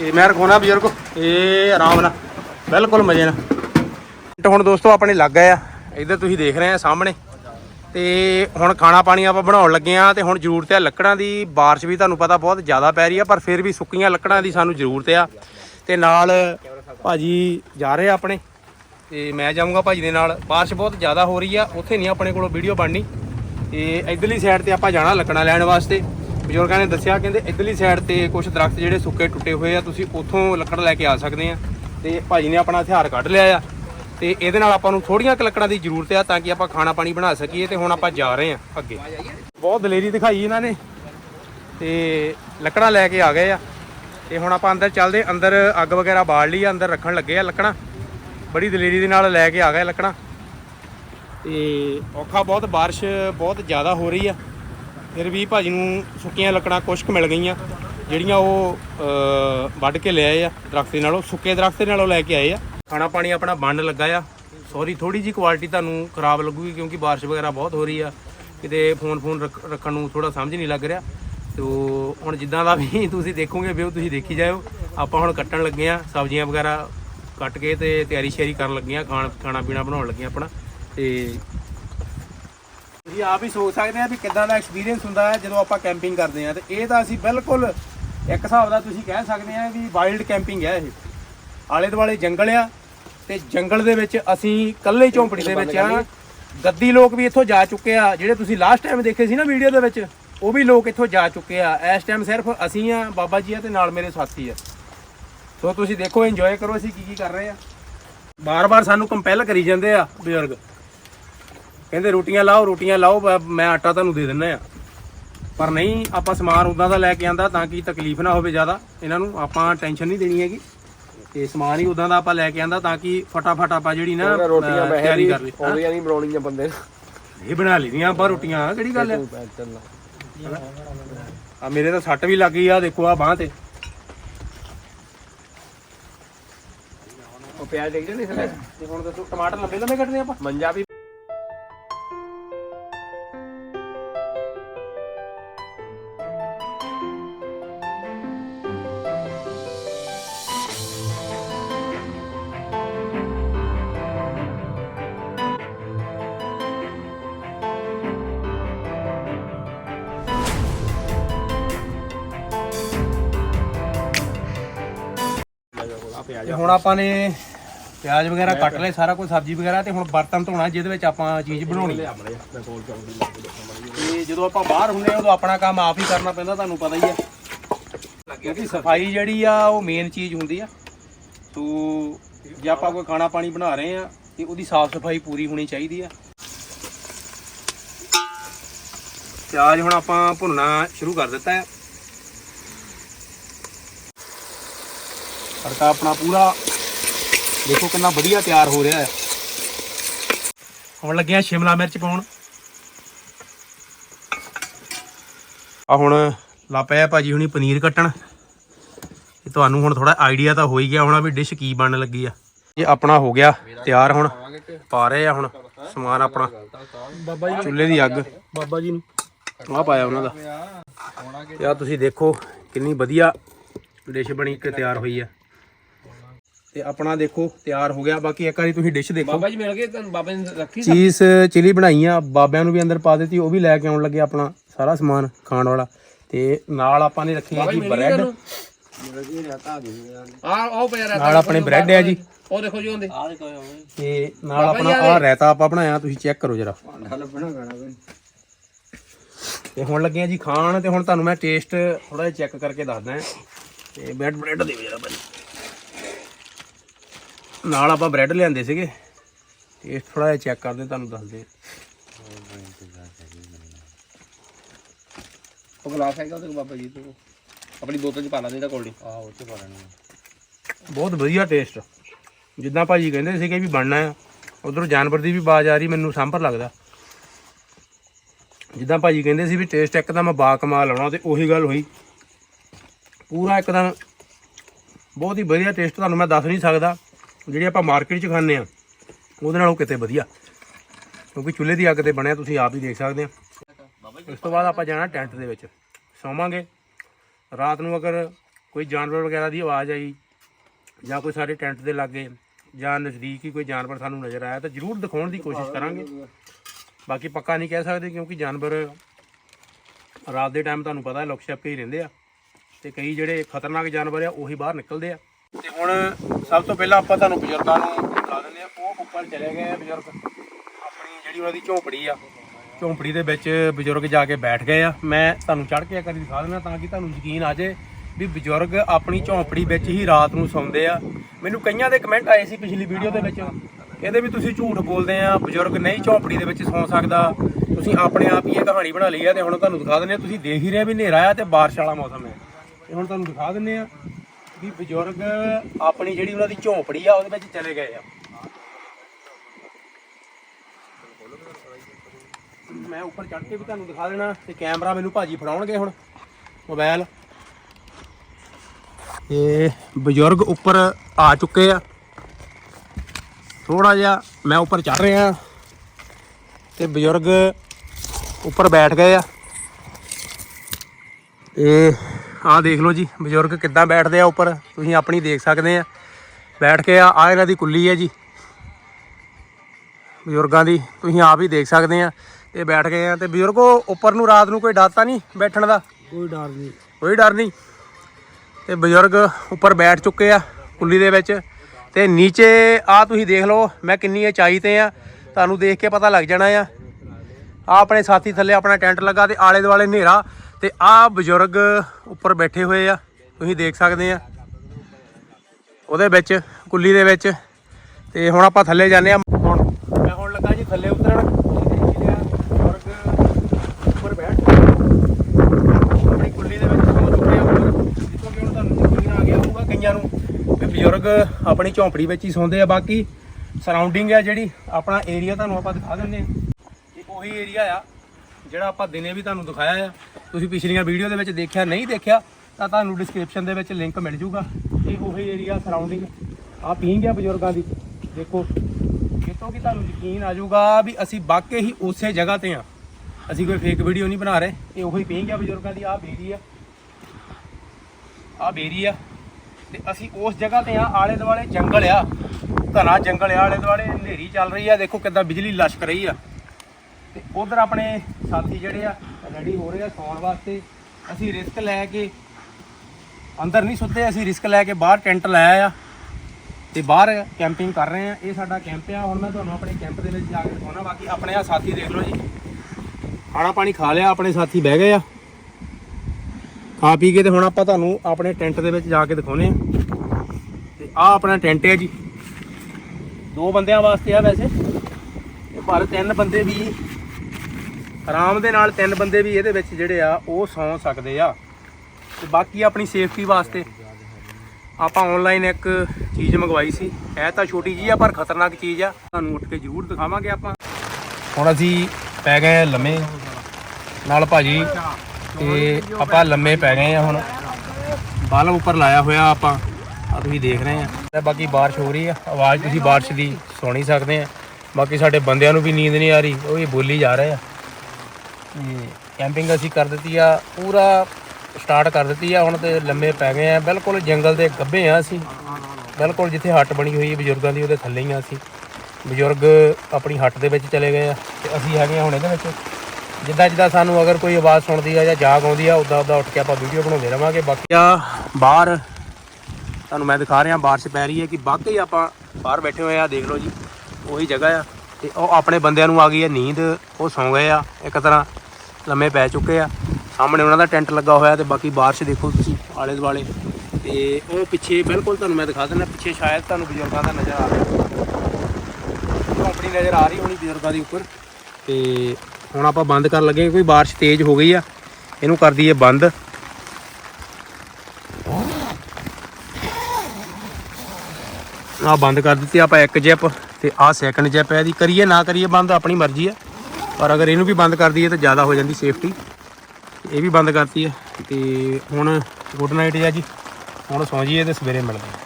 ਇਹ ਮੈਂ ਰਖਾਉਣਾ ਬਜ਼ੁਰਗ ਇਹ ਆਰਾਮ ਨਾਲ ਬਿਲਕੁਲ ਮਜ਼ੇ ਨਾਲ। ਹੁਣ ਦੋਸਤੋ ਆਪਣੇ ਲੱਗ ਗਏ ਆ। ਇੱਧਰ ਤੁਸੀਂ ਦੇਖ ਰਹੇ ਆ ਸਾਹਮਣੇ। ਤੇ ਹੁਣ ਖਾਣਾ ਪਾਣੀ ਆਪਾਂ ਬਣਾਉਣ ਲੱਗੇ ਆ ਤੇ ਹੁਣ ਜ਼ਰੂਰਤ ਹੈ ਲੱਕੜਾਂ ਦੀ। ਬਾਰਿਸ਼ ਵੀ ਤੁਹਾਨੂੰ ਪਤਾ ਬਹੁਤ ਜ਼ਿਆਦਾ ਪੈ ਰਹੀ ਆ, ਪਰ ਫਿਰ ਵੀ ਸੁੱਕੀਆਂ ਲੱਕੜਾਂ ਦੀ ਸਾਨੂੰ ਜ਼ਰੂਰਤ ਆ। ਤੇ ਨਾਲ ਭਾਜੀ ਜਾ ਰਹੇ ਆ ਆਪਣੇ। ਤੇ ਮੈਂ ਜਾਊਂਗਾ ਭਾਜੀ ਦੇ ਨਾਲ। ਬਾਰਿਸ਼ ਬਹੁਤ ਜ਼ਿਆਦਾ ਹੋ ਰਹੀ ਆ, ਉੱਥੇ ਨਹੀਂ ਆਪਣੇ ਕੋਲੋਂ ਵੀਡੀਓ ਬਣਨੀ। ਤੇ ਇਧਰਲੀ ਸਾਈਡ ਤੇ ਆਪਾਂ ਜਾਣਾ ਲੱਕੜਾਂ ਲੈਣ ਵਾਸਤੇ। ਬਜ਼ੁਰਗਾਂ ਨੇ ਦੱਸਿਆ, ਕਹਿੰਦੇ ਇਧਰਲੀ ਸਾਈਡ ਤੇ ਕੁਝ ਦਰਖਤ ਜਿਹੜੇ ਸੁੱਕੇ ਟੁੱਟੇ ਹੋਏ ਆ, ਤੁਸੀਂ ਉੱਥੋਂ ਲੱਕੜ ਲੈ ਕੇ ਆ ਸਕਦੇ ਆ। ਤੇ ਭਾਜੀ ਨੇ ਆਪਣਾ ਹਥਿਆਰ ਕੱਢ ਲਿਆ ਆ। ਤੇ ਇਹਦੇ ਨਾਲ ਆਪਾਂ ਨੂੰ ਥੋੜੀਆਂ ਕੁ ਲੱਕੜਾਂ ਦੀ ਜ਼ਰੂਰਤ ਆ ਤਾਂ ਕਿ ਆਪਾਂ ਖਾਣਾ ਪਾਣੀ ਬਣਾ ਸਕੀਏ ਤੇ ਹੁਣ ਆਪਾਂ ਜਾ ਰਹੇ ਆ ਅੱਗੇ। ਬਹੁਤ ਦਲੇਰੀ ਦਿਖਾਈ ਇਹਨਾਂ ਨੇ ਤੇ ਲੱਕੜਾਂ ਲੈ ਕੇ ਆ ਗਏ ਆ। ਤੇ ਹੁਣ ਆਪਾਂ ਅੰਦਰ ਚੱਲਦੇ, ਅੰਦਰ ਅੱਗ ਵਗੈਰਾ ਬਾਲ ਲਈ ਆ, ਅੰਦਰ ਰੱਖਣ ਲੱਗੇ ਆ ਲੱਕੜਾਂ। ਬੜੀ ਦਲੇਰੀ ਦੇ ਨਾਲ ਲੈ ਕੇ ਆ ਗਏ ਲੱਕੜਾਂ। ਤੇ ਔਖਾ ਬਹੁਤ, ਬਾਰਿਸ਼ ਬਹੁਤ ਜ਼ਿਆਦਾ ਹੋ ਰਹੀ ਆ। ਫਿਰ ਵੀ ਭਾਜੀ ਨੂੰ ਸੁੱਕੀਆਂ ਲੱਕੜਾਂ ਕੁਛ ਕੁ ਮਿਲ ਗਈਆਂ, ਜਿਹੜੀਆਂ ਉਹ ਵੱਢ ਕੇ ਲਿਆਏ ਆ ਦਰਖਤ ਦੇ ਨਾਲੋਂ ਸੁੱਕੇ ਦਰਖਤ ਦੇ ਨਾਲੋਂ ਲੈ ਕੇ ਆਏ ਆ। ਖਾਣਾ ਪਾਣੀ ਆਪਣਾ ਬਣਨ ਲੱਗਾ ਆ। ਸੌਰੀ ਥੋੜੀ ਜੀ ਕੁਆਲਿਟੀ ਤੁਹਾਨੂੰ ਖਰਾਬ ਲੱਗੂਗੀ ਕਿਉਂਕਿ ਬਾਰਿਸ਼ ਵਗੈਰਾ ਬਹੁਤ ਹੋ ਰਹੀ ਆ। ਕਿਤੇ ਫੋਨ ਫੋਨ ਰੱਖ- ਰੱਖਣ ਨੂੰ ਥੋੜਾ ਸਮਝ ਨਹੀਂ ਲੱਗ ਰਿਹਾ। ਤੋ ਹੁਣ ਜਿੱਦਾਂ ਦਾ ਵੀ ਤੁਸੀਂ ਦੇਖੋਗੇ ਵੀ ਤੁਸੀਂ ਦੇਖੀ ਜਾਇਓ। ਆਪਾਂ ਹੁਣ ਕੱਟਣ ਲੱਗੇ ਆ, ਸਬਜ਼ੀਆਂ ਵਗੈਰਾ ਕੱਟ ਕੇ ਤੇ ਤਿਆਰੀ ਸ਼ਿਆਰੀ ਕਰਨ ਲੱਗੇ ਆ, ਖਾਣ ਖਾਣਾ ਪੀਣਾ ਬਣਾਉਣ ਲੱਗੇ ਆ ਆਪਣਾ। ਤੇ ਤੁਸੀਂ ਆਪ ਹੀ ਸੋਚ ਸਕਦੇ ਆ ਵੀ ਕਿੱਦਾਂ ਦਾ ਐਕਸਪੀਰੀਅੰਸ ਹੁੰਦਾ ਹੈ ਜਦੋਂ ਆਪਾਂ ਕੈਂਪਿੰਗ ਕਰਦੇ ਆ। ਤੇ ਇਹ ਤਾਂ ਅਸੀਂ ਬਿਲਕੁਲ ਇੱਕ ਹਿਸਾਬ ਦਾ ਤੁਸੀਂ ਕਹਿ ਸਕਦੇ ਆ ਵੀ ਵਾਈਲਡ ਕੈਂਪਿੰਗ ਹੈ ਇਹ। ਆਲੇ ਦੁਆਲੇ ਜੰਗਲ ਆ, ਤੇ ਜੰਗਲ ਦੇ ਵਿੱਚ ਅਸੀਂ ਇਕੱਲੇ ਝੌਂਪੜੀ ਦੇ ਵਿੱਚ ਆ। ਗੱਦੀ ਲੋਕ ਵੀ ਇੱਥੋਂ ਜਾ ਚੁੱਕੇ ਆ, ਜਿਹੜੇ ਤੁਸੀਂ ਲਾਸਟ ਟਾਈਮ ਦੇਖੇ ਸੀ ਨਾ ਵੀਡੀਓ ਦੇ ਵਿੱਚ, ਉਹ ਵੀ ਲੋਕ ਇੱਥੋਂ ਜਾ ਚੁੱਕੇ ਆ। ਇਸ ਟਾਈਮ ਸਿਰਫ ਅਸੀਂ ਆ, ਬਾਬਾ ਜੀ ਆ ਤੇ ਨਾਲ ਮੇਰੇ ਸਾਥੀ ਆ। ਸੋ ਤੁਸੀਂ ਦੇਖੋ ਇੰਜੋਏ ਕਰੋ, ਅਸੀਂ ਕੀ ਕੀ ਕਰ ਰਹੇ ਆ। ਬਾਰ-ਬਾਰ ਸਾਨੂੰ ਕੰਪੈਲ ਕਰੀ ਜਾਂਦੇ ਆ, ਬਜ਼ੁਰਗ। ਕਹਿੰਦੇ, ਰੋਟੀਆਂ ਲਾਓ ਰੋਟੀਆਂ ਲਾਓ ਮੈਂ ਆਟਾ ਤੁਹਾਨੂੰ ਦੇ ਦਿੰਦਾ ਆ। ਪਰ ਨਹੀਂ, ਆਪਾਂ ਸਮਾਨ ਉਦਾਂ ਦਾ ਲੈ ਕੇ ਆਂਦਾ ਤਾਂ ਕਿ ਤਕਲੀਫ ਨਾ ਹੋਵੇ ਜ਼ਿਆਦਾ। ਇਹਨਾਂ ਨੂੰ ਆਪਾਂ ਟੈਨਸ਼ਨ ਨਹੀਂ ਦੇਣੀ ਹੈਗੀ। ਤੇ ਸਮਾਨ ਹੀ ਉਦਾਂ ਦਾ ਆਪਾਂ ਲੈ ਕੇ ਆਂਦਾ ਤਾਂ ਕਿ ਫਟਾਫਟ ਆਪਾਂ ਜਿਹੜੀ ਨਾ ਰੋਟੀਆਂ ਤਿਆਰੀ ਕਰ ਲਈ ਆਉਂਦੀਆਂ ਨਹੀਂ ਬਣਾਉਣੀਆਂ ਬੰਦੇ ਇਹ ਬਣਾ ਲਈਆਂ ਆਪਾਂ ਰੋਟੀਆਂ ਕਿਹੜੀ ਗੱਲ ਹੈ ਆ ਮੇਰੇ ਤਾਂ ਸੱਟ ਵੀ ਲੱਗ ਗਈ ਆ ਦੇਖੋ ਆ ਬਾਹ ਤੇ। ਉਹ ਪਿਆਜ਼ ਦੇਖ ਜਾਂਦੇ ਥੱਲੇ? ਤੇ ਹੁਣ ਦੱਸੋ ਟਮਾਟਰ ਲੰਬੇ ਲੰਬੇ ਕੱਟਦੇ ਆਪਾਂ। ਮੰਜਾ ਵੀ ਤੇ ਹੁਣ ਆਪਾਂ ਨੇ ਪਿਆਜ਼ ਵਗੈਰਾ ਕੱਟ ਲਏ ਸਾਰਾ ਕੁਝ ਸਬਜ਼ੀ ਵਗੈਰਾ ਤੇ ਹੁਣ ਬਰਤਨ ਧੋਣਾ ਜਿਹਦੇ ਵਿੱਚ ਆਪਾਂ ਚੀਜ਼ ਬਣਾਉਣੀ। ਤੇ ਜਦੋਂ ਆਪਾਂ ਬਾਹਰ ਹੁੰਦੇ ਆ ਉਦੋਂ ਆਪਣਾ ਕੰਮ ਆਪ ਹੀ ਕਰਨਾ ਪੈਂਦਾ ਤੁਹਾਨੂੰ ਪਤਾ ਹੀ ਹੈ। ਕਿਉਂਕਿ ਸਫ਼ਾਈ ਜਿਹੜੀ ਆ ਉਹ ਮੇਨ ਚੀਜ਼ ਹੁੰਦੀ ਆ। ਸੋ ਜੇ ਆਪਾਂ ਕੋਈ ਖਾਣਾ ਪਾਣੀ ਬਣਾ ਰਹੇ ਆ ਤੇ ਉਹਦੀ ਸਾਫ਼ ਸਫ਼ਾਈ ਪੂਰੀ ਹੋਣੀ ਚਾਹੀਦੀ ਆ। ਪਿਆਜ਼ ਹੁਣ ਆਪਾਂ ਭੁੰਨਣਾ ਸ਼ੁਰੂ ਕਰ ਦਿੱਤਾ ਹੈ। ਤੜਕਾ ਆਪਣਾ ਪੂਰਾ। ਦੇਖੋ ਕਿੰਨਾ ਵਧੀਆ ਤਿਆਰ ਹੋ ਰਿਹਾ ਹੈ। ਹੁਣ ਲੱਗਿਆ ਸ਼ਿਮਲਾ ਮਿਰਚ ਪਾਉਣ। ਆ ਹੁਣ ਲਾਪਿਆ ਭਾਜੀ ਹੁਣੀ ਪਨੀਰ ਕੱਟਣ। ਤੇ ਤੁਹਾਨੂੰ ਹੁਣ ਥੋੜਾ ਆਈਡੀਆ ਤਾਂ ਹੋ ਹੀ ਗਿਆ ਹੋਣਾ ਵੀ ਡਿਸ਼ ਕੀ ਬਣਨ ਲੱਗੀ ਆ। ਇਹ ਆਪਣਾ ਹੋ ਗਿਆ ਤਿਆਰ ਹੁਣ। ਪਾ ਰਹੇ ਆ ਹੁਣ ਸਮਾਨ ਆਪਣਾ। ਬਾਬਾ ਜੀ ਚੁੱਲ੍ਹੇ ਦੀ ਅੱਗ। ਬਾਬਾ ਜੀ ਨੂੰ। ਆ ਪਾਇਆ ਉਹਨਾਂ ਦਾ। ਆ ਤੁਸੀਂ ਦੇਖੋ ਕਿੰਨੀ ਵਧੀਆ ਡਿਸ਼ ਬਣੀ ਕੇ ਤਿਆਰ ਹੋਈ ਆ। ਤੇ ਆਪਣਾ ਦੇਖੋ ਤਿਆਰ ਹੋ ਗਿਆ। ਬਾਕੀ ਇੱਕ ਵਾਰੀ ਤੁਸੀਂ ਡਿਸ਼ ਦੇਖੋ। ਬਾਬਾ ਜੀ ਮਿਲ ਗਏ ਤੁਹਾਨੂੰ? ਬਾਬਾ ਜੀ ਨੇ ਰੱਖੀ ਚੀਜ਼ ਚਿਲੀ ਬਣਾਈ ਆ। ਬਾਬਿਆਂ ਨੂੰ ਵੀ ਅੰਦਰ ਪਾ ਦਿੱਤੀ। ਉਹ ਵੀ ਲੈ ਕੇ ਆਉਣ ਲੱਗੇ ਆਪਣਾ ਸਾਰਾ ਸਮਾਨ ਖਾਣ ਵਾਲਾ। ਤੇ ਨਾਲ ਆਪਾਂ ਨੇ ਰੱਖੀ ਆ ਜੀ ਬ੍ਰੈਡ ਆ ਆਓ ਪਿਆ ਰਹਿਤਾ ਨਾਲ ਆਪਣੇ ਬ੍ਰੈਡ ਆ ਜੀ। ਉਹ ਦੇਖੋ ਜੀ ਉਹਦੇ। ਤੇ ਨਾਲ ਆਪਣਾ ਆ ਰਾਇਤਾ ਆਪਾਂ ਬਣਾਇਆ ਤੁਸੀਂ ਚੈੱਕ ਕਰੋ ਜਰਾ। ਤੇ ਹੁਣ ਲੱਗੇ ਆ ਜੀ ਖਾਣ ਤੇ ਹੁਣ ਤੁਹਾਨੂੰ ਮੈਂ ਟੇਸਟ ਥੋੜਾ ਜਿਹਾ ਚੈੱਕ ਕਰਕੇ ਦੱਸਦਾ। ਤੇ ਬ੍ਰੈਡ ਬ੍ਰੈਡ ਦੇ ਜਰਾ ਭਾਜੀ ਨਾਲ ਆਪਾਂ ਬ੍ਰੈਡ ਲਿਆਂਦੇ ਸੀਗੇ। ਟੇਸਟ ਥੋੜਾ ਜਿਹਾ ਚੈੱਕ ਕਰਦੇ ਤੁਹਾਨੂੰ ਦੱਸਦੇ। ਉਹ ਗਲਾਸ ਹੈਗਾ ਉਹਦੇ ਕੋਲ ਬਾਬਾ ਜੀ ਤੋਂ। ਆਪਣੀ ਬੋਤਲ ਚ ਪਾ ਲਾ ਨਹੀਂ ਤਾਂ ਕੋਲਡੀ ਆਹ ਉਹ ਚ ਪਾ ਲੈਣੀ ਬਹੁਤ ਵਧੀਆ ਟੇਸਟ ਜਿੱਦਾਂ ਭਾਜੀ ਕਹਿੰਦੇ ਸੀਗੇ ਵੀ ਬਣਨਾ ਆ ਉਧਰੋਂ ਜਾਨਵਰ ਦੀ ਵੀ ਆਵਾਜ਼ ਆ ਰਹੀ ਮੈਨੂੰ ਸਾਂਭਰ ਲੱਗਦਾ। ਜਿੱਦਾਂ ਭਾਜੀ ਕਹਿੰਦੇ ਸੀ ਵੀ ਟੇਸਟ ਇੱਕਦਮ ਬਾ ਕਮਾਲ ਆਉਣਾ ਤੇ ਉਹੀ ਗੱਲ ਹੋਈ। ਪੂਰਾ ਇੱਕਦਮ ਬਹੁਤ ਹੀ ਵਧੀਆ ਟੇਸਟ ਤੁਹਾਨੂੰ ਮੈਂ ਦੱਸ ਨਹੀਂ ਸਕਦਾ। ਜਿਹੜੀ ਆਪਾਂ ਮਾਰਕੀਟ 'ਚ ਖਾਂਦੇ ਆ, ਉਹਦੇ ਨਾਲੋਂ ਕਿਤੇ ਵਧੀਆ। ਕਿਉਂਕਿ ਚੁੱਲ੍ਹੇ ਦੀ ਅੱਗ ਤੇ ਬਣਿਆ, ਤੁਸੀਂ ਆਪ ਹੀ ਦੇਖ ਸਕਦੇ ਆ। ਇਸ ਤੋਂ ਬਾਅਦ ਆਪਾਂ ਜਾਣਾ ਟੈਂਟ ਦੇ ਵਿੱਚ। ਸੌਵਾਂਗੇ। ਰਾਤ ਨੂੰ ਅਗਰ ਕੋਈ ਜਾਨਵਰ ਵਗੈਰਾ ਦੀ ਆਵਾਜ਼ ਆਈ, ਜਾਂ ਕੋਈ ਸਾਡੇ ਟੈਂਟ ਦੇ ਲਾਗੇ, ਜਾਂ ਨਜ਼ਦੀਕ ਹੀ ਕੋਈ ਜਾਨਵਰ ਸਾਨੂੰ ਨਜ਼ਰ ਆਇਆ, ਤਾਂ ਜ਼ਰੂਰ ਦਿਖਾਉਣ ਦੀ ਕੋਸ਼ਿਸ਼ ਕਰਾਂਗੇ। ਬਾਕੀ ਪੱਕਾ ਨਹੀਂ ਕਹਿ ਸਕਦੇ, ਕਿਉਂਕਿ ਜਾਨਵਰ ਰਾਤ ਦੇ ਟਾਈਮ ਤੁਹਾਨੂੰ ਪਤਾ ਹੈ ਲੁਕ ਕੇ ਹੀ ਰਹਿੰਦੇ ਆ। ਤੇ ਕਈ ਜਿਹੜੇ ਖਤਰਨਾਕ ਜਾਨਵਰ ਆ, ਉਹੀ ਬਾਹਰ ਨਿਕਲਦੇ ਆ। ਤੇ ਹੁਣ ਸਭ ਤੋਂ ਪਹਿਲਾਂ ਆਪਾਂ ਤੁਹਾਨੂੰ ਬਜ਼ੁਰਗਾਂ ਨੂੰ ਦਿਖਾ ਦਿੰਦੇ ਆ ਉਹ ਉੱਪਰ ਚਲੇ ਗਏ ਆ ਬਜ਼ੁਰਗ। ਆਪਣੀ ਜਿਹੜੀ ਉਹਨਾਂ ਦੀ ਝੌਂਪੜੀ ਆ, ਝੌਂਪੜੀ ਦੇ ਵਿੱਚ ਬਜ਼ੁਰਗ ਜਾ ਕੇ ਬੈਠ ਗਏ ਆ। ਮੈਂ ਤੁਹਾਨੂੰ ਚੜ੍ਹ ਕੇ ਇੱਕ ਦਿਖਾ ਦਿੰਦਾ ਤਾਂ ਕਿ ਤੁਹਾਨੂੰ ਯਕੀਨ ਆ ਜਾਏ ਵੀ ਬਜ਼ੁਰਗ ਆਪਣੀ ਝੌਂਪੜੀ ਵਿੱਚ ਹੀ ਰਾਤ ਨੂੰ ਸੌਂਦੇ ਆ। ਮੈਨੂੰ ਕਈਆਂ ਦੇ ਕਮੈਂਟ ਆਏ ਸੀ ਪਿਛਲੀ ਵੀਡੀਓ ਦੇ ਵਿੱਚ। ਕਹਿੰਦੇ ਵੀ ਤੁਸੀਂ ਝੂਠ ਬੋਲਦੇ ਆ, ਬਜ਼ੁਰਗ ਨਹੀਂ ਝੌਂਪੜੀ ਦੇ ਵਿੱਚ ਸੌਂ ਸਕਦਾ। ਤੁਸੀਂ ਆਪਣੇ ਆਪ ਹੀ ਇਹ ਕਹਾਣੀ ਬਣਾ ਲਈ ਆ ਤੇ ਹੁਣ ਤੁਹਾਨੂੰ ਦਿਖਾ ਦਿੰਦੇ ਆ। ਤੁਸੀਂ ਦੇਖ ਹੀ ਰਹੇ ਵੀ ਹਨੇਰਾ ਆ ਤੇ ਬਾਰਿਸ਼ ਵਾਲਾ ਮੌਸਮ ਹੈ। ਤੇ ਹੁਣ ਤੁਹਾਨੂੰ ਦਿਖਾ ਦਿੰਦੇ ਆ ਵੀ ਬਜ਼ੁਰਗ ਆਪਣੀ ਜਿਹੜੀ ਉਹਨਾਂ ਦੀ ਝੌਂਪੜੀ ਆ, ਉਹਦੇ ਵਿੱਚ ਚਲੇ ਗਏ ਆ। ਮੈਂ ਉੱਪਰ ਚੜ੍ਹ ਕੇ ਵੀ ਤੁਹਾਨੂੰ ਦਿਖਾ ਦੇਣਾ ਤੇ ਕੈਮਰਾ ਮੈਨੂੰ ਭਾਜੀ ਫੜਾਉਣਗੇ ਹੁਣ ਮੋਬਾਈਲ ਇਹ ਬਜ਼ੁਰਗ ਉੱਪਰ ਆ ਚੁੱਕੇ ਆ। ਥੋੜਾ ਜਿਹਾ ਮੈਂ ਉੱਪਰ ਚੜ ਰਿਹਾ ਤੇ ਬਜ਼ੁਰਗ ਉੱਪਰ ਬੈਠ ਗਏ ਆ। ਇਹ ਆਹ ਦੇਖ ਲਓ ਜੀ ਬਜ਼ੁਰਗ ਕਿੱਦਾਂ ਬੈਠਦੇ ਆ ਉੱਪਰ ਤੁਸੀਂ ਆਪਣੀ ਦੇਖ ਸਕਦੇ ਆ। ਬੈਠ ਕੇ ਆ ਆ ਇਹਨਾਂ ਦੀ ਕੁੱਲੀ ਹੈ ਜੀ। ਬਜ਼ੁਰਗਾਂ ਦੀ ਤੁਸੀਂ ਆਪ ਹੀ ਦੇਖ ਸਕਦੇ ਆ। ਤੇ ਬੈਠ ਗਏ ਆ ਤੇ ਬਜ਼ੁਰਗੋ ਉੱਪਰ ਨੂੰ ਰਾਤ ਨੂੰ ਕੋਈ ਡਰ ਤਾਂ ਨਹੀਂ ਬੈਠਣ ਦਾ? ਕੋਈ ਡਰ ਨਹੀਂ। ਕੋਈ ਡਰ ਨਹੀਂ। ਤੇ ਬਜ਼ੁਰਗ ਉੱਪਰ ਬੈਠ ਚੁੱਕੇ ਆ ਕੁੱਲੀ ਦੇ ਵਿੱਚ। ਤੇ ਨੀਚੇ ਆ ਤੁਸੀਂ ਦੇਖ ਲਓ ਮੈਂ ਕਿੰਨੀ ਉਚਾਈ ਤੇ ਆ ਤੁਹਾਨੂੰ ਦੇਖ ਕੇ ਪਤਾ ਲੱਗ ਜਾਣਾ ਆ। ਆ ਆਪਣੇ ਸਾਥੀ ਥੱਲੇ ਆਪਣਾ ਟੈਂਟ ਲੱਗਾ ਤੇ ਆਲੇ ਦੁਆਲੇ ਹਨੇਰਾ। ਤੇ ਆ ਬਜ਼ੁਰਗ ਉੱਪਰ ਬੈਠੇ ਹੋਏ ਆ, ਤੁਸੀਂ ਦੇਖ ਸਕਦੇ ਆ। ਉਹਦੇ ਵਿੱਚ, ਕੁੱਲੀ ਦੇ ਵਿੱਚ, ਤੇ ਹੁਣ ਆਪਾਂ ਥੱਲੇ ਜਾਂਦੇ ਆ। ਹੁਣ ਮੈਂ ਹੁਣ ਲੱਗਾ ਜੀ ਥੱਲੇ ਉਤਰਨ ਬਜ਼ੁਰਗ ਉੱਪਰ ਬੈਠ। ਆਪਣੀ ਕੁੱਲੀ ਦੇ ਵਿੱਚ ਸੌ ਤੁਹਾਨੂੰ ਆ ਗਿਆ ਹੋਊਗਾ ਕਈਆਂ ਨੂੰ ਕਿ ਬਜ਼ੁਰਗ ਆਪਣੀ ਝੌਂਪੜੀ ਵਿੱਚ ਹੀ ਸੌਂਦੇ ਆ। ਬਾਕੀ ਸਰਾਊਂਡਿੰਗ ਆ ਜਿਹੜੀ, ਆਪਣਾ ਏਰੀਆ ਤੁਹਾਨੂੰ ਆਪਾਂ ਦਿਖਾ ਦਿੰਦੇ ਆ। ਇਹ ਉਹੀ ਏਰੀਆ ਆ। ਜਿਹੜਾ ਆਪਾਂ ਦਿਨੇ ਵੀ ਤੁਹਾਨੂੰ ਦਿਖਾਇਆ ਆ, ਤੁਸੀਂ ਪਿਛਲੀਆਂ ਵੀਡੀਓ ਦੇ ਵਿੱਚ ਦੇਖਿਆ, ਨਹੀਂ ਦੇਖਿਆ, ਤਾਂ ਤੁਹਾਨੂੰ ਡਿਸਕ੍ਰਿਪਸ਼ਨ ਦੇ ਵਿੱਚ ਲਿੰਕ ਮਿਲ ਜੂਗਾ। ਇਹ ਉਹੀ ਏਰੀਆ ਸਰਾਊਂਡਿੰਗ ਆ ਪੀਂਗ ਆ ਬਜ਼ੁਰਗਾਂ ਦੀ। ਦੇਖੋ, ਜਿੱਥੋਂ ਕਿ ਤੁਹਾਨੂੰ ਯਕੀਨ ਆ ਜਾਊਗਾ ਵੀ ਅਸੀਂ ਵਾਕਈ ਹੀ ਉਸੇ ਜਗ੍ਹਾ ਤੇ ਆ। ਅਸੀਂ ਕੋਈ ਫੇਕ ਵੀਡੀਓ ਨਹੀਂ ਬਣਾ ਰਹੇ, ਇਹ ਉਹੀ ਪੀਂਗ ਆ ਬਜ਼ੁਰਗਾਂ ਦੀ, ਆ ਬੇਰੀ ਆ। ਆ ਬੇਰੀ ਆ। ਤੇ ਅਸੀਂ ਉਸ ਜਗ੍ਹਾ ਤੇ ਆ ਆਲੇ ਦੁਆਲੇ ਜੰਗਲ ਆ। ਘਣਾ ਜੰਗਲ ਆ ਆਲੇ ਦੁਆਲੇ ਹਨੇਰੀ ਚੱਲ ਰਹੀ ਆ। ਦੇਖੋ ਕਿੱਦਾਂ ਬਿਜਲੀ ਲਸ਼ਕ ਰਹੀ ਆ। ਤੇ ਉਧਰ ਆਪਣੇ ਸਾਥੀ ਜਿਹੜੇ ਆ ਰੈਡੀ ਹੋ ਰਹੇ ਆ ਸੌਣ ਵਾਸਤੇ। ਅਸੀਂ ਰਿਸਕ ਲੈ ਕੇ ਅੰਦਰ ਨਹੀਂ ਸੁੱਤੇ, ਅਸੀਂ ਰਿਸਕ ਲੈ ਕੇ ਬਾਹਰ ਟੈਂਟ ਲਾਇਆ ਆ ਤੇ ਬਾਹਰ ਕੈਂਪਿੰਗ ਕਰ ਰਹੇ ਆ। ਇਹ ਸਾਡਾ ਕੈਂਪ ਆ। ਹੁਣ ਮੈਂ ਤੁਹਾਨੂੰ ਆਪਣੇ ਕੈਂਪ ਦੇ ਵਿੱਚ ਜਾ ਕੇ ਦਿਖਾਉਣਾ। ਬਾਕੀ ਆਪਣੇ ਆ ਸਾਥੀ ਦੇਖ ਲਓ ਜੀ। ਖਾਣਾ ਪਾਣੀ ਖਾ ਲਿਆ, ਆਪਣੇ ਸਾਥੀ ਬਹਿ ਗਏ ਆ। ਖਾ ਪੀ ਕੇ ਤੇ ਹੁਣ ਆਪਾਂ ਤੁਹਾਨੂੰ ਆਪਣੇ ਟੈਂਟ ਦੇ ਵਿੱਚ ਜਾ ਕੇ ਦਿਖਾਉਨੇ ਆ। ਤੇ ਆ ਆਪਣਾ ਟੈਂਟ ਹੈ ਜੀ। ਦੋ ਬੰਦਿਆਂ ਵਾਸਤੇ ਆ ਵੈਸੇ। ਤੇ ਪਰ ਤਿੰਨ ਬੰਦੇ ਵੀ ਆਰਾਮ ਦੇ ਨਾਲ ਤਿੰਨ ਬੰਦੇ ਵੀ ਇਹਦੇ ਵਿੱਚ ਜਿਹੜੇ ਆ, ਉਹ ਸੌਂ ਸਕਦੇ ਆ। ਤੇ ਬਾਕੀ ਆਪਣੀ ਸੇਫਟੀ ਵਾਸਤੇ ਆਪਾਂ ਆਨਲਾਈਨ ਇੱਕ ਚੀਜ਼ ਮੰਗਵਾਈ ਸੀ। ਇਹ ਤਾਂ ਛੋਟੀ ਜੀ ਆ, ਪਰ ਖਤਰਨਾਕ ਚੀਜ਼ ਆ। ਤੁਹਾਨੂੰ ਉੱਠ ਕੇ ਜ਼ਰੂਰ ਦਿਖਾਵਾਂਗੇ ਆਪਾਂ। ਹੁਣ ਅਸੀਂ ਪੈ ਗਏ ਲੰਮੇ। ਨਾਲ ਭਾਜੀ, ਤੇ ਆਪਾਂ ਲੰਮੇ ਪੈ ਗਏ ਆ ਹੁਣ। ਬਾਲਮ ਉੱਪਰ ਲਾਇਆ ਹੋਇਆ ਆਪਾਂ ਆ ਤੁਸੀਂ ਦੇਖ ਰਹੇ ਆ। ਤੇ ਬਾਕੀ ਬਾਰਿਸ਼ ਹੋ ਰਹੀ ਆ। ਆਵਾਜ਼ ਤੁਸੀਂ ਬਾਰਿਸ਼ ਦੀ ਸੁਣ ਹੀ ਸਕਦੇ ਆ। ਬਾਕੀ ਸਾਡੇ ਬੰਦਿਆਂ ਨੂੰ ਵੀ ਨੀਂਦ ਨਹੀਂ ਆ ਰਹੀ, ਉਹ ਵੀ ਬੋਲੀ ਜਾ ਰਹੇ ਆ। ਤੇ ਕੈਂਪਿੰਗ ਅਸੀਂ ਕਰ ਦਿੱਤੀ ਆ, ਪੂਰਾ ਸਟਾਰਟ ਕਰ ਦਿੱਤੀ ਆ, ਹੁਣ ਤੇ ਲੰਮੇ ਪੈ ਗਏ ਆ। ਬਿਲਕੁਲ ਜੰਗਲ ਦੇ ਗੱਭੇ ਆ ਅਸੀਂ। ਬਿਲਕੁਲ ਜਿੱਥੇ ਹੱਟ ਬਣੀ ਹੋਈ ਬਜ਼ੁਰਗਾਂ ਦੀ, ਉਹਦੇ ਥੱਲੇ ਹੀ ਆ ਅਸੀਂ। ਬਜ਼ੁਰਗ ਆਪਣੀ ਹੱਟ ਦੇ ਵਿੱਚ ਚਲੇ ਗਏ ਆ ਤੇ ਅਸੀਂ ਹੈਗੇ ਆ ਹੁਣ ਇਹਦੇ ਵਿੱਚ। ਜਿੱਦਾਂ ਜਿੱਦਾਂ ਸਾਨੂੰ ਅਗਰ ਕੋਈ ਆਵਾਜ਼ ਸੁਣਦੀ ਆ ਜਾਂ ਜਾਗ ਆਉਂਦੀ ਆ, ਉਦਾਂ ਉਦਾਂ ਉੱਠ ਕੇ ਆਪਾਂ ਵੀਡੀਓ ਬਣਾਉਂਦੇ ਰਵਾਂਗੇ। ਬਾਕੀ ਆ ਬਾਹਰ, ਤੁਹਾਨੂੰ ਮੈਂ ਦਿਖਾ ਰਿਹਾ, ਬਾਰਿਸ਼ ਪੈ ਰਹੀ ਹੈ ਕਿ ਵਾਕਈ ਆਪਾਂ ਬਾਹਰ ਬੈਠੇ ਹੋਏ ਆ ਦੇਖ ਲਓ ਜੀ, ਉਹੀ ਜਗ੍ਹਾ ਆ। ਤੇ ਉਹ ਆਪਣੇ ਬੰਦਿਆਂ ਨੂੰ ਆ ਗਈ ਹੈ ਨੀਂਦ, ਉਹ ਸੌਂ ਗਏ ਆ। ਇੱਕ ਤਰ੍ਹਾਂ ਲੰਮੇ ਪੈ ਚੁੱਕੇ ਆ। ਸਾਹਮਣੇ ਉਹਨਾਂ ਦਾ ਟੈਂਟ ਲੱਗਾ ਹੋਇਆ ਤੇ ਬਾਕੀ ਬਾਰਿਸ਼ ਦੇਖੋ ਤੁਸੀਂ, ਆਲੇ ਦੁਆਲੇ। ਤੇ ਉਹ ਪਿੱਛੇ ਬਿਲਕੁਲ ਤੁਹਾਨੂੰ ਮੈਂ ਦਿਖਾ ਦਿੰਦਾ, ਪਿੱਛੇ ਸ਼ਾਇਦ ਤੁਹਾਨੂੰ ਬਜ਼ੁਰਗਾਂ ਦਾ ਨਜ਼ਰ ਆ ਰਿਹਾ। ਆਪਣੀ ਨਜ਼ਰ ਆ ਰਹੀ ਹੋਣੀ ਬਜ਼ੁਰਗਾਂ ਦੇ ਉੱਪਰ। ਤੇ ਹੁਣ ਆਪਾਂ ਬੰਦ ਕਰਨ ਲੱਗੇ ਕੋਈ ਬਾਰਿਸ਼ ਤੇਜ਼ ਹੋ ਗਈ ਆ। ਇਹਨੂੰ ਕਰ ਦਈਏ ਬੰਦ। ਆ ਬੰਦ ਕਰ ਦਿੱਤੀ ਆਪਾਂ ਇੱਕ ਜਿਪ ਤੇ ਆਹ ਸੈਕਿੰਡ ਜੈਪ ਹੈ ਇਹਦੀ। ਕਰੀਏ ਨਾ ਕਰੀਏ ਬੰਦ, ਆਪਣੀ ਮਰਜ਼ੀ ਆ। ਪਰ ਅਗਰ ਇਹਨੂੰ ਵੀ ਬੰਦ ਕਰ ਦਈਏ ਤਾਂ ਜ਼ਿਆਦਾ ਹੋ ਜਾਂਦੀ ਸੇਫਟੀ ਇਹ ਵੀ ਬੰਦ ਕਰਤੀ ਹੈ ਤੇ ਹੁਣ ਗੁੱਡ ਨਾਈਟ ਹੈ ਜੀ। ਹੁਣ ਸੌਂ ਜਾਈਏ ਤੇ ਸਵੇਰੇ ਮਿਲਦੇ ਹਾਂ।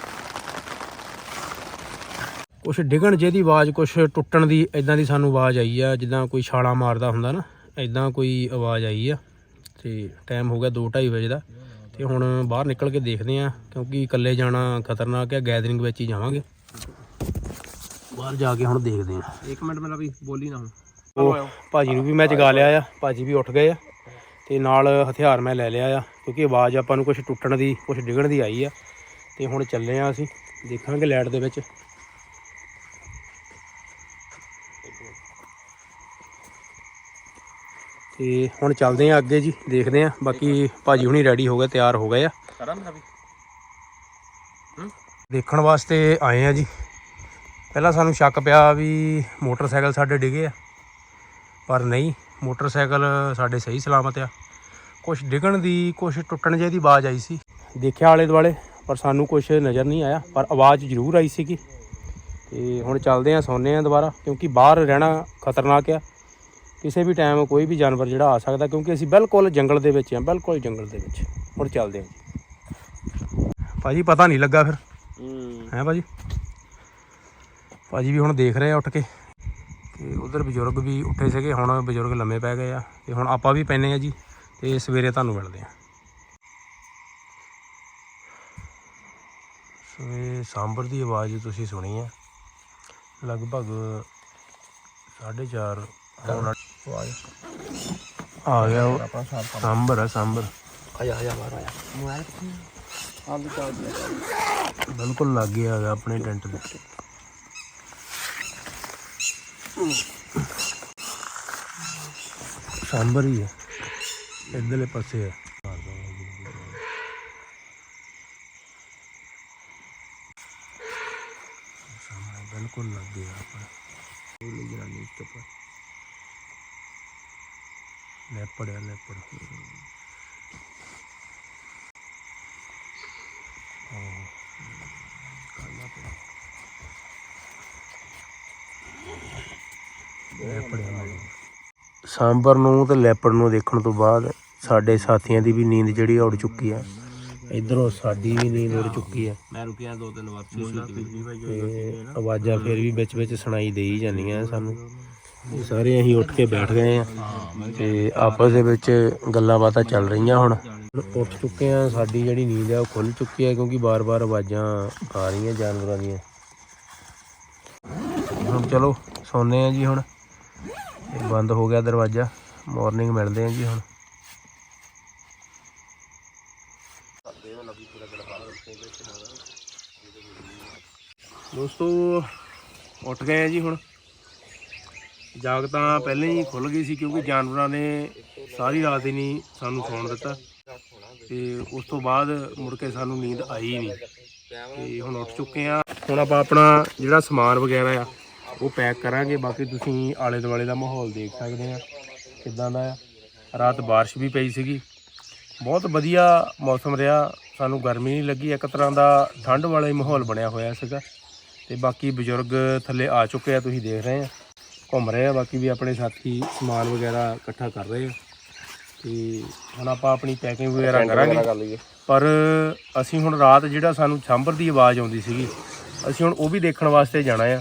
ਕੁਛ ਡਿੱਗਣ ਜਿਹਦੀ ਆਵਾਜ਼, ਕੁਛ ਟੁੱਟਣ ਦੀ ਇਦਾਂ ਦੀ ਸਾਨੂੰ ਆਵਾਜ਼ ਆਈ ਆ, ਜਿੱਦਾਂ ਕੋਈ ਛਾਲਾ ਮਾਰਦਾ ਹੁੰਦਾ ਨਾ ਇਦਾਂ ਕੋਈ ਆਵਾਜ਼ ਆਈ ਆ। ਤੇ ਟਾਈਮ ਹੋ ਗਿਆ 2:30 ਵਜੇ ਦਾ। ਤੇ ਹੁਣ ਬਾਹਰ ਨਿਕਲ ਕੇ ਦੇਖਦੇ ਆ ਕਿਉਂਕਿ ਇਕੱਲੇ ਜਾਣਾ ਖਤਰਨਾਕ ਹੈ ਗੈਦਰਿੰਗ ਵਿੱਚ ਹੀ ਜਾਵਾਂਗੇ। ਬਾਹਰ ਜਾ ਕੇ ਹੁਣ ਦੇਖਦੇ ਆ ਇੱਕ ਮਿੰਟ ਮੇਰਾ ਵੀ ਬੋਲੀ ਨਾ ਹੁਣ। ਉਹ ਭਾਜੀ ਨੂੰ ਵੀ ਮੈਂ ਜਗਾ ਲਿਆ ਆ ਭਾਜੀ ਵੀ ਉੱਠ ਗਏ ਆ। ਤੇ ਨਾਲ ਹਥਿਆਰ ਮੈਂ ਲੈ ਲਿਆ ਆ ਕਿਉਂਕਿ ਆਵਾਜ਼ ਆਪਾਂ ਨੂੰ ਕੁਝ ਟੁੱਟਣ ਦੀ ਕੁਝ ਡਿੱਗਣ ਦੀ ਆਈ ਆ। ਤੇ ਹੁਣ ਚੱਲੇ ਆ ਅਸੀਂ ਦੇਖਾਂਗੇ ਲਾਈਟ ਦੇ ਵਿੱਚ। ਤੇ ਹੁਣ ਚੱਲਦੇ ਆ ਅੱਗੇ ਜੀ ਦੇਖਦੇ ਆ। ਬਾਕੀ ਭਾਜੀ ਹੁਣੀ ਰੈਡੀ ਹੋ ਗਏ ਤਿਆਰ ਹੋ ਗਏ ਆ। ਦੇਖਣ ਵਾਸਤੇ ਆਏ ਆ ਜੀ। ਪਹਿਲਾਂ ਸਾਨੂੰ ਸ਼ੱਕ ਪਿਆ ਵੀ ਮੋਟਰਸਾਈਕਲ ਸਾਡੇ ਡਿੱਗੇ ਆ। ਪਰ ਨਹੀਂ ਮੋਟਰਸਾਈਕਲ ਸਾਡੇ ਸਹੀ ਸਲਾਮਤ ਆ। ਕੁਝ ਡਿੱਗਣ ਦੀ ਕੁਝ ਟੁੱਟਣ ਜਿਹੀ ਦੀ ਆਵਾਜ਼ ਆਈ ਸੀ। ਦੇਖਿਆ ਆਲੇ ਦੁਆਲੇ ਪਰ ਸਾਨੂੰ ਕੁਝ ਨਜ਼ਰ ਨਹੀਂ ਆਇਆ ਪਰ ਆਵਾਜ਼ ਜ਼ਰੂਰ ਆਈ ਸੀਗੀ। ਤੇ ਹੁਣ ਚੱਲਦੇ ਆ ਸੌਂਦੇ ਆ ਦੁਬਾਰਾ ਕਿਉਂਕਿ ਬਾਹਰ ਰਹਿਣਾ ਖਤਰਨਾਕ ਆ। ਕਿਸੇ ਵੀ ਟਾਈਮ ਕੋਈ ਵੀ ਜਾਨਵਰ ਜਿਹੜਾ ਆ ਸਕਦਾ ਕਿਉਂਕਿ ਅਸੀਂ ਬਿਲਕੁਲ ਜੰਗਲ ਦੇ ਵਿੱਚ ਆ ਬਿਲਕੁਲ ਜੰਗਲ ਦੇ ਵਿੱਚ। ਹੁਣ ਚੱਲਦੇ ਆ ਜੀ। ਭਾਜੀ ਪਤਾ ਨਹੀਂ ਲੱਗਾ ਫਿਰ। ਹੂੰ। ਹੈ ਭਾਜੀ? ਭਾਜੀ ਵੀ ਹੁਣ ਦੇਖ ਰਹੇ ਆ ਉੱਠ ਕੇ। ਤੇ ਉਧਰ ਬਜ਼ੁਰਗ ਵੀ ਉੱਠੇ ਸੀਗੇ ਹੁਣ ਬਜ਼ੁਰਗ ਲੰਮੇ ਪੈ ਗਏ ਆ ਤੇ ਹੁਣ ਆਪਾਂ ਵੀ ਪੈਨੇ ਆ ਜੀ ਤੇ ਸਵੇਰੇ ਤੁਹਾਨੂੰ ਮਿਲਦੇ ਆ। ਸੋ ਇਹ ਸਾਂਬਰ ਦੀ ਆਵਾਜ਼ ਤੁਸੀਂ ਸੁਣੀ ਆ। ਲਗਭਗ 4:30 ਆਉਣ ਵਾਲੀ ਆਵਾਜ਼। ਆ ਗਿਆ ਉਹ। ਸਾਂਬਰ ਆ। ਸਾਂਬਰ ਆ ਜਾ ਆ ਜਾ ਬਾਹਰ ਆ ਜਾ। ਮੋਬਾਈਲ ਕਿੱਥੇ ਆ ਵੀ ਚਾਰਜ ਲੈ ਬਿਲਕੁਲ ਲੱਗੇ ਆ ਗਿਆ ਆਪਣੇ ਟੈਂਟ ਦੇ। ਸਾਂਬਰ ਹੀ ਹੈ। ਇਧਰਲੇ ਪਾਸੇ ਹੈ। ਸਾਹਮਣੇ ਬਿਲਕੁਲ ਲੱਗੇ ਆ ਆਪਣੇ। ਇਹ ਲਈ ਜਰਾਨੀ ਇਸ ਤੋਂ ਲੈਪੜ ਹੈ ਲੈਪੜ ਸਾਂਬਰ ਨੂੰ ਤੇ ਲੈਪੜ ਨੂੰ ਦੇਖਣ ਤੋਂ ਬਾਅਦ ਸਾਡੇ ਸਾਥੀਆਂ ਦੀ ਵੀ ਨੀਂਦ ਜਿਹੜੀ ਉੱਡ ਚੁੱਕੀ ਆ। ਇਧਰੋਂ ਸਾਡੀ ਵੀ ਨੀਂਦ ਉੱਡ ਚੁੱਕੀ ਆ। ਮੈਂ ਰੁਕਿਆ ਦੋ ਤਿੰਨ ਵਾਰ। ਤੇ ਆਵਾਜ਼ਾਂ ਫਿਰ ਵੀ ਵਿੱਚ ਵਿੱਚ ਸੁਣਾਈ ਦੇਈ ਜਾਂਦੀਆਂ ਸਾਨੂੰ। ਇਹ ਸਾਰੇ ਅਸੀਂ ਉੱਠ ਕੇ ਬੈਠ ਗਏ ਆ ਤੇ ਆਪਸ ਦੇ ਵਿੱਚ ਗੱਲਾਂ ਬਾਤਾਂ ਚੱਲ ਰਹੀਆਂ ਹੁਣ। ਉੱਠ ਚੁੱਕੇ ਆ ਸਾਡੀ ਜਿਹੜੀ ਨੀਂਦ ਆ ਉਹ ਖੁੱਲ ਚੁੱਕੀ ਆ ਕਿਉਂਕਿ ਬਾਰ-ਬਾਰ ਆਵਾਜ਼ਾਂ ਆ ਰਹੀਆਂ ਜਾਨਵਰਾਂ ਦੀਆਂ। ਹੁਣ ਚਲੋ ਸੌਂਦੇ ਆ ਜੀ ਹੁਣ। ਇਹ ਬੰਦ ਹੋ ਗਿਆ ਦਰਵਾਜ਼ਾ। ਮਾਰਨਿੰਗ ਮਿਲਦੇ ਆ ਜੀ ਹੁਣ। ਦੋਸਤੋ, ਉੱਠ ਗਏ ਆ ਜੀ ਹੁਣ। ਜਾਗ ਤਾਂ ਪਹਿਲਾਂ ਹੀ ਖੁੱਲ ਗਈ ਸੀ ਕਿਉਂਕਿ ਜਾਨਵਰਾਂ ਨੇ ਸਾਰੀ ਰਾਤ ਹੀ ਨਹੀਂ ਸਾਨੂੰ ਸੌਣ ਦਿੱਤਾ। ਤੇ ਉਸ ਤੋਂ ਬਾਅਦ ਮੁੜ ਕੇ ਸਾਨੂੰ ਨੀਂਦ ਆਈ ਨਹੀਂ। ਤੇ ਹੁਣ ਉੱਠ ਚੁੱਕੇ ਆ ਹੁਣ ਆਪਾਂ ਆਪਣਾ ਜਿਹੜਾ ਸਮਾਨ ਵਗੈਰਾ ਆ ਉਹ ਪੈਕ ਕਰਾਂਗੇ। ਬਾਕੀ ਤੁਸੀਂ ਆਲੇ ਦੁਆਲੇ ਦਾ ਮਾਹੌਲ ਦੇਖ ਸਕਦੇ ਆ ਕਿਦਾਂ ਦਾ ਆ। ਰਾਤ ਬਾਰਿਸ਼ ਵੀ ਪਈ ਸੀਗੀ। ਬਹੁਤ ਵਧੀਆ ਮੌਸਮ ਰਿਹਾ। ਸਾਨੂੰ ਗਰਮੀ ਨਹੀਂ ਲੱਗੀ। ਇੱਕ ਤਰ੍ਹਾਂ ਦਾ ਠੰਡ ਵਾਲਾ ਹੀ ਮਾਹੌਲ ਬਣਿਆ ਹੋਇਆ ਸੀਗਾ। ਤੇ ਬਾਕੀ ਬਜ਼ੁਰਗ ਥੱਲੇ ਆ ਚੁੱਕੇ ਆ ਤੁਸੀਂ ਦੇਖ ਰਹੇ ਆ। ਘੁੰਮ ਰਹੇ ਆ। ਬਾਕੀ ਵੀ ਆਪਣੇ ਸਾਥੀ ਸਮਾਨ ਵਗੈਰਾ ਇਕੱਠਾ ਕਰ ਰਹੇ ਆ। ਤੇ ਹੁਣ ਆਪਾਂ ਆਪਣੀ ਪੈਕਿੰਗ ਵਗੈਰਾ ਕਰਾਂਗੇ। ਪਰ ਅਸੀਂ ਹੁਣ ਰਾਤ ਜਿਹੜਾ ਸਾਨੂੰ ਸਾਂਭਰ ਦੀ ਆਵਾਜ਼ ਆਉਂਦੀ ਸੀਗੀ ਅਸੀਂ ਹੁਣ ਉਹ ਵੀ ਦੇਖਣ ਵਾਸਤੇ ਜਾਣਾ ਆ।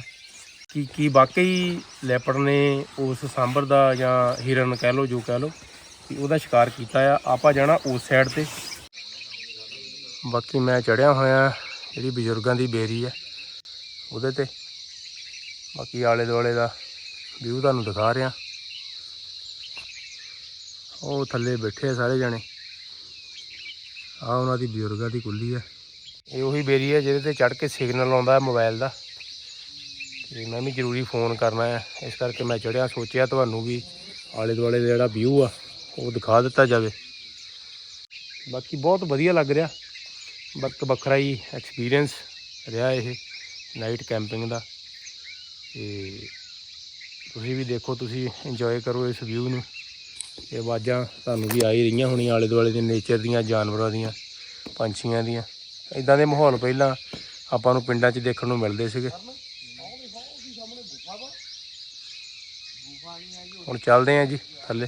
ਕਿ ਕੀ ਵਾਕਈ ਲੈਪੜ ਨੇ ਉਸ ਸਾਂਬਰ ਦਾ ਜਾਂ ਹਿਰਨ ਕਹਿ ਲਓ, ਜੋ ਕਹਿ ਲਓ ਕਿ ਉਹਦਾ ਸ਼ਿਕਾਰ ਕੀਤਾ ਆ। ਆਪਾਂ ਜਾਣਾ ਉਸ ਸਾਈਡ ਤੇ। ਬਾਕੀ ਮੈਂ ਚੜਿਆ ਹੋਇਆ, ਜਿਹੜੀ ਬਜ਼ੁਰਗਾਂ ਦੀ ਬੇਰੀ ਹੈ ਉਹਦੇ ਤੇ। ਬਾਕੀ ਆਲੇ ਦੁਆਲੇ ਦਾ ਵਿਊ ਤੁਹਾਨੂੰ ਦਿਖਾ ਰਿਹਾ। ਉਹ ਥੱਲੇ ਬੈਠੇ ਆ ਸਾਰੇ ਜਣੇ। ਆ ਉਹਨਾਂ ਦੀ ਬਜ਼ੁਰਗਾਂ ਦੀ ਕੁੱਲੀ ਹੈ ਇਹ ਉਹੀ ਬੇਰੀ ਹੈ ਜਿਹਦੇ ਤੇ ਚੜ ਕੇ ਸਿਗਨਲ ਆਉਂਦਾ ਹੈ ਮੋਬਾਈਲ ਦਾ। ਤੇ ਮੈਂ ਵੀ ਜ਼ਰੂਰੀ ਫੋਨ ਕਰਨਾ ਹੈ। ਇਸ ਕਰਕੇ ਮੈਂ ਚੜਿਆ ਸੋਚਿਆ ਤੁਹਾਨੂੰ ਵੀ ਆਲੇ ਦੁਆਲੇ ਦਾ ਜਿਹੜਾ ਵਿਊ ਆ, ਉਹ ਦਿਖਾ ਦਿੱਤਾ ਜਾਵੇ। ਬਾਕੀ ਬਹੁਤ ਵਧੀਆ ਲੱਗ ਰਿਹਾ। ਬੱਕ ਵੱਖਰਾ ਹੀ ਐਕਸਪੀਰੀਅੰਸ ਰਿਹਾ ਇਹ ਨਾਈਟ ਕੈਂਪਿੰਗ ਦਾ। ਤੇ ਤੁਸੀਂ ਵੀ ਦੇਖੋ, ਤੁਸੀਂ ਇੰਜੋਏ ਕਰੋ ਇਸ ਵਿਊ ਨੂੰ। ਇਹ ਆਵਾਜ਼ਾਂ ਤੁਹਾਨੂੰ ਵੀ ਆ ਹੀ ਰਹੀਆਂ ਹੋਣੀਆਂ ਆਲੇ ਦੁਆਲੇ ਦੇ ਨੇਚਰ ਦੀਆਂ, ਜਾਨਵਰਾਂ ਦੀਆਂ, ਪੰਛੀਆਂ ਦੀਆਂ। ਇਦਾਂ ਦੇ ਮਾਹੌਲ ਪਹਿਲਾਂ ਆਪਾਂ ਨੂੰ ਪਿੰਡਾਂ 'ਚ ਦੇਖਣ ਨੂੰ ਮਿਲਦੇ ਸੀਗੇ। ਹੁਣ ਚੱਲਦੇ ਆਂ ਜੀ ਥੱਲੇ।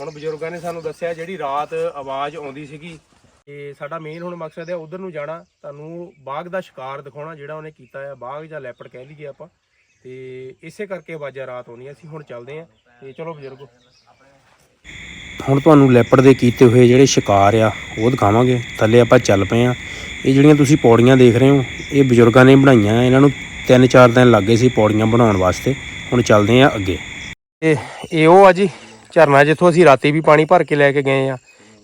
ਹੁਣ ਬਜ਼ੁਰਗਾਂ ਨੇ ਸਾਨੂੰ ਦੱਸਿਆ ਜਿਹੜੀ ਰਾਤ ਆਵਾਜ਼ ਆਉਂਦੀ ਸੀਗੀ ਤੇ ਸਾਡਾ ਮੇਨ ਹੁਣ ਮਕਸਦ ਹੈ ਉਧਰ ਨੂੰ ਜਾਣਾ ਤੁਹਾਨੂੰ ਬਾਗ ਦਾ ਸ਼ਿਕਾਰ ਦਿਖਾਉਣਾ ਜਿਹੜਾ ਉਹਨੇ ਕੀਤਾ ਹੈ ਬਾਗ ਜਾਂ ਲੈਪੜ ਕਹਿ ਲਈਏ ਆਪਾਂ। ਤੇ ਇਸੇ ਕਰਕੇ ਆਵਾਜ਼ਾਂ ਰਾਤ ਆਉਂਦੀਆਂ ਸੀ ਹੁਣ ਚੱਲਦੇ ਆਂ। ਤੇ ਚਲੋ ਬਜ਼ੁਰਗੋ। ਹੁਣ ਤੁਹਾਨੂੰ ਲੈਪੜ ਦੇ ਕੀਤੇ ਹੋਏ ਜਿਹੜੇ ਸ਼ਿਕਾਰ ਆ ਉਹ ਦਿਖਾਵਾਂਗੇ। ਥੱਲੇ ਆਪਾਂ ਚੱਲ ਪਏ ਆ। ਇਹ ਜਿਹੜੀਆਂ ਤੁਸੀਂ ਪੌੜੀਆਂ ਦੇਖ ਰਹੇ ਹੋ ਇਹ ਬਜ਼ੁਰਗਾਂ ਨੇ ਬਣਾਈਆਂ ਇਹਨਾਂ ਨੂੰ 3-4 ਦਿਨ ਲੱਗੇ ਸੀ ਪੌੜੀਆਂ ਬਣਾਉਣ ਵਾਸਤੇ। ਹੁਣ ਚੱਲਦੇ ਆ ਅੱਗੇ। ਇਹ ਇਹ ਉਹ ਆ ਜੀ ਝਰਨਾ ਜਿੱਥੋਂ ਅਸੀਂ ਰਾਤੀ ਵੀ ਪਾਣੀ ਭਰ ਕੇ ਲੈ ਕੇ ਗਏ ਆ।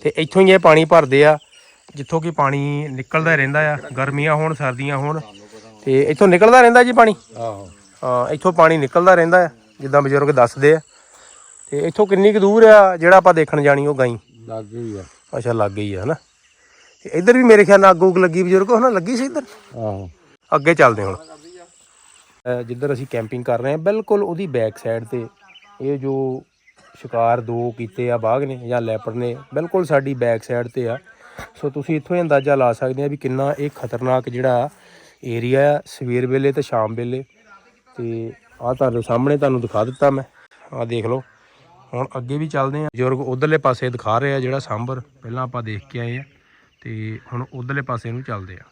ਤੇ ਇੱਥੋਂ ਹੀ ਇਹ ਪਾਣੀ ਭਰਦੇ ਆ ਜਿੱਥੋਂ ਕਿ ਪਾਣੀ ਨਿਕਲਦਾ ਰਹਿੰਦਾ ਆ ਗਰਮੀਆਂ ਹੋਣ ਸਰਦੀਆਂ ਹੋਣ ਤੇ ਇੱਥੋਂ ਨਿਕਲਦਾ ਰਹਿੰਦਾ ਜੀ ਪਾਣੀ? ਆਹੋ। ਹਾਂ ਇੱਥੋਂ ਪਾਣੀ ਨਿਕਲਦਾ ਰਹਿੰਦਾ ਆ ਜਿੱਦਾਂ ਬਜ਼ੁਰਗ ਦੱਸਦੇ ਆ। ਤੇ ਇੱਥੋਂ ਕਿੰਨੀ ਕੁ ਦੂਰ ਆ ਜਿਹੜਾ ਆਪਾਂ ਦੇਖਣ ਜਾਣੀ ਉਹ ਗਾਈ? ਲੱਗ ਗਈ ਆ। ਅੱਛਾ ਲੱਗ ਗਈ ਆ ਹਨਾ? ਤੇ ਇੱਧਰ ਵੀ ਮੇਰੇ ਖਿਆਲ ਨਾਲ ਅੱਗੋਂ ਲੱਗੀ ਬਜ਼ੁਰਗ ਹਨਾ? ਲੱਗੀ ਸੀ ਇੱਧਰ? ਆਹੋ। ਅੱਗੇ ਚੱਲਦੇ ਹੁਣ। ਜਿੱਧਰ ਅਸੀਂ ਕੈਂਪਿੰਗ ਕਰ ਰਹੇ ਹਾਂ ਬਿਲਕੁਲ ਉਹਦੀ ਬੈਕ ਸਾਈਡ ਤੇ ਇਹ ਜੋ ਸ਼ਿਕਾਰ ਦੋ ਕੀਤੇ ਆ ਬਾਗ ਨੇ ਜਾਂ ਲੈਪਰ ਨੇ, ਬਿਲਕੁਲ ਸਾਡੀ ਬੈਕ ਸਾਈਡ ਤੇ ਆ। ਸੋ ਤੁਸੀਂ ਇੱਥੋਂ ਹੀ ਅੰਦਾਜ਼ਾ ਲਾ ਸਕਦੇ ਆ ਵੀ ਕਿੰਨਾ ਇਹ ਖਤਰਨਾਕ ਜਿਹੜਾ ਏਰੀਆ ਆ, ਸਵੇਰ ਵੇਲੇ ਤੇ ਸ਼ਾਮ ਵੇਲੇ। ਤੇ ਆ ਤੁਹਾਨੂੰ ਸਾਹਮਣੇ ਤੁਹਾਨੂੰ ਦਿਖਾ ਦਿੱਤਾ ਮੈਂ। ਆ ਦੇਖ ਲਓ। ਹੁਣ ਅੱਗੇ ਵੀ ਚੱਲਦੇ ਆ। ਬਜ਼ੁਰਗ ਉਧਰਲੇ ਪਾਸੇ ਦਿਖਾ ਰਹੇ ਆ ਜਿਹੜਾ ਸਾਂਬਰ। ਪਹਿਲਾਂ ਆਪਾਂ ਦੇਖ ਕੇ ਆਏ ਆ। ਤੇ ਹੁਣ ਉਧਰਲੇ ਪਾਸੇ ਨੂੰ ਚੱਲਦੇ ਆ।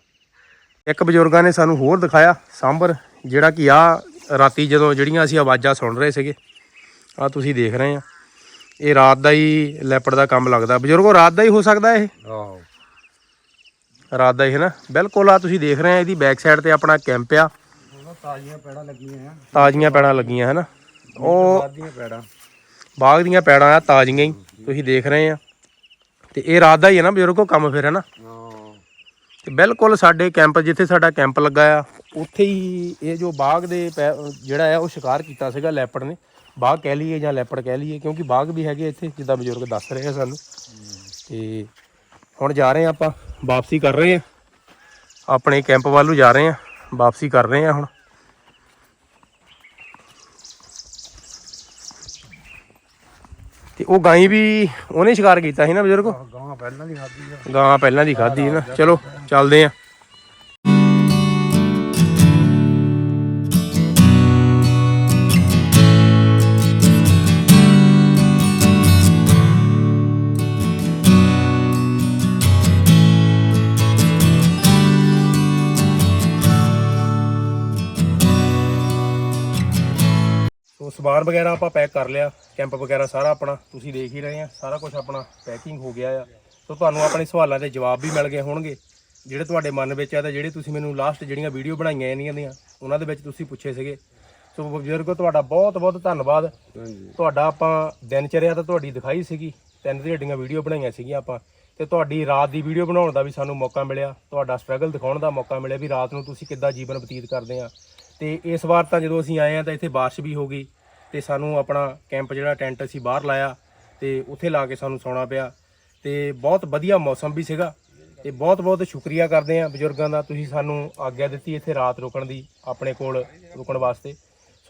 ਇੱਕ ਬਜ਼ੁਰਗਾਂ ਨੇ ਸਾਨੂੰ ਹੋਰ ਦਿਖਾਇਆ ਸਾਂਬਰ, ਜਿਹੜਾ ਕਿ ਆ ਰਾਤੀ ਜਦੋਂ ਜਿਹੜੀਆਂ ਅਸੀਂ ਆਵਾਜ਼ਾਂ ਸੁਣ ਰਹੇ ਸੀਗੇ। ਆ ਤੁਸੀਂ ਦੇਖ ਰਹੇ ਆ। ਇਹ ਰਾਤ ਦਾ ਹੀ ਲੈਪੜ ਦਾ ਕੰਮ ਲੱਗਦਾ। ਬਜ਼ੁਰਗੋ ਰਾਤ ਦਾ ਹੀ ਹੋ ਸਕਦਾ ਇਹ? ਆਹੋ। ਰਾਤ ਦਾ ਹੀ ਹੈ ਨਾ? ਬਿਲਕੁਲ ਆ ਤੁਸੀਂ ਦੇਖ ਰਹੇ ਆ ਇਹਦੀ ਬੈਕ ਸਾਈਡ ਤੇ ਆਪਣਾ ਕੈਂਪ ਆ। ਤਾਜ਼ੀਆਂ ਪੈੜਾਂ ਲੱਗੀਆਂ ਆ। ਤਾਜ਼ੀਆਂ ਪੈੜਾਂ ਲੱਗੀਆਂ ਹੈ ਨਾ? ਉਹ ਪੈੜਾਂ। ਬਾਗ ਦੀਆਂ ਪੈੜਾਂ ਆ ਤਾਜ਼ੀਆਂ ਹੀ। ਤੁਸੀਂ ਦੇਖ ਰਹੇ ਆ। ਤੇ ਇਹ ਰਾਤ ਦਾ ਹੀ ਹੈ ਨਾ ਬਜ਼ੁਰਗੋ ਕੰਮ ਫਿਰ ਹੈ ਨਾ? ਤੇ ਬਿਲਕੁਲ ਸਾਡੇ ਕੈਂਪ ਜਿੱਥੇ ਸਾਡਾ ਕੈਂਪ ਲੱਗਾ ਆ ਉੱਥੇ ਹੀ ਇਹ ਜੋ ਬਾਗ ਦੇ ਜਿਹੜਾ ਆ ਉਹ ਸ਼ਿਕਾਰ ਕੀਤਾ ਸੀਗਾ ਲੈਪੜ ਨੇ। ਬਾਗ ਕਹਿ ਲਈਏ ਜਾਂ ਲੈਪੜ ਕਹਿ ਲਈਏ ਕਿਉਂਕਿ ਬਾਗ ਵੀ ਹੈਗੇ ਇੱਥੇ ਜਿੱਦਾਂ ਬਜ਼ੁਰਗ ਦੱਸ ਰਹੇ ਆ ਸਾਨੂੰ। ਤੇ ਹੁਣ ਜਾ ਰਹੇ ਆ ਆਪਾਂ ਵਾਪਸੀ ਕਰ ਰਹੇ ਆ। ਆਪਣੇ ਕੈਂਪ ਵੱਲ ਨੂੰ ਜਾ ਰਹੇ ਆ ਵਾਪਸੀ ਕਰ ਰਹੇ ਆ ਹੁਣ। ਤੇ ਉਹ ਗਾਈ ਵੀ ਉਹਨੇ ਸ਼ਿਕਾਰ ਕੀਤਾ ਸੀ ਨਾ ਬਜ਼ੁਰਗ? ਗਾਂ ਪਹਿਲਾਂ ਦੀ ਖਾਦੀ ਆ। ਗਾਂ ਪਹਿਲਾਂ ਦੀ ਖਾਧੀ ਹੈ ਨਾ। ਚਲੋ ਚੱਲਦੇ ਆ। ਸਮਾਨ ਵਗੈਰਾ ਆਪਾਂ ਪੈਕ ਕਰ ਲਿਆ ਕੈਂਪ ਵਗੈਰਾ ਸਾਰਾ ਆਪਣਾ ਤੁਸੀਂ ਦੇਖ ਹੀ ਰਹੇ ਆ ਸਾਰਾ ਕੁਝ ਆਪਣਾ ਪੈਕਿੰਗ ਹੋ ਗਿਆ ਆ। ਸੋ ਤੁਹਾਨੂੰ ਆਪਣੇ ਸਵਾਲਾਂ ਦੇ ਜਵਾਬ ਵੀ ਮਿਲ ਗਏ ਹੋਣਗੇ। ਜਿਹੜੇ ਤੁਹਾਡੇ ਮਨ ਵਿੱਚ ਆ ਤੇ ਜਿਹੜੇ ਤੁਸੀਂ ਮੈਨੂੰ ਲਾਸਟ ਜਿਹੜੀਆਂ ਵੀਡੀਓ ਬਣਾਈਆਂ ਇਹਨਾਂ ਦੀਆਂ ਉਹਨਾਂ ਦੇ ਵਿੱਚ ਤੁਸੀਂ ਪੁੱਛੇ ਸੀਗੇ। ਸੋ ਬਜ਼ੁਰਗੋ ਤੁਹਾਡਾ ਬਹੁਤ ਬਹੁਤ ਧੰਨਵਾਦ। ਤੁਹਾਡਾ ਆਪਾਂ ਦਿਨਚਰਿਆ ਤਾਂ ਤੁਹਾਡੀ ਦਿਖਾਈ ਸੀਗੀ ਤਿੰਨ ਦਿਹਾੜੀਆਂ ਵੀਡੀਓ ਬਣਾਈਆਂ ਸੀਗੀਆਂ ਆਪਾਂ। ਤੇ ਤੁਹਾਡੀ ਰਾਤ ਦੀ ਵੀਡੀਓ ਬਣਾਉਣ ਦਾ ਵੀ ਸਾਨੂੰ ਮੌਕਾ ਮਿਲਿਆ। ਤੁਹਾਡਾ ਸਟਰਗਲ ਦਿਖਾਉਣ ਦਾ ਮੌਕਾ ਮਿਲਿਆ ਵੀ ਰਾਤ ਨੂੰ ਤੁਸੀਂ ਕਿੱਦਾਂ ਜੀਵਨ ਬਤੀਤ ਕਰਦੇ ਆ। ਤੇ ਇਸ ਵਾਰ ਤਾਂ ਜਦੋਂ ਅਸੀਂ ਆਏ ਆ ਤਾਂ ਇੱਥੇ ਬਾਰਿਸ਼ ਵੀ ਹੋ ਗਈ। ਤੇ ਸਾਨੂੰ ਆਪਣਾ ਕੈਂਪ ਜਿਹੜਾ ਟੈਂਟ ਅਸੀਂ ਬਾਹਰ ਲਾਇਆ ਤੇ ਉੱਥੇ ਲਾ ਕੇ ਸਾਨੂੰ ਸੌਣਾ ਪਿਆ ਤੇ ਬਹੁਤ ਵਧੀਆ ਮੌਸਮ ਵੀ ਸੀਗਾ ਤੇ ਬਹੁਤ ਬਹੁਤ ਸ਼ੁਕਰੀਆ ਕਰਦੇ ਆ ਬਜ਼ੁਰਗਾਂ ਦਾ ਤੁਸੀਂ ਸਾਨੂੰ ਆਗਿਆ ਦਿੱਤੀ ਇੱਥੇ ਰਾਤ ਰੁਕਣ ਦੀ ਆਪਣੇ ਕੋਲ ਰੁਕਣ ਵਾਸਤੇ।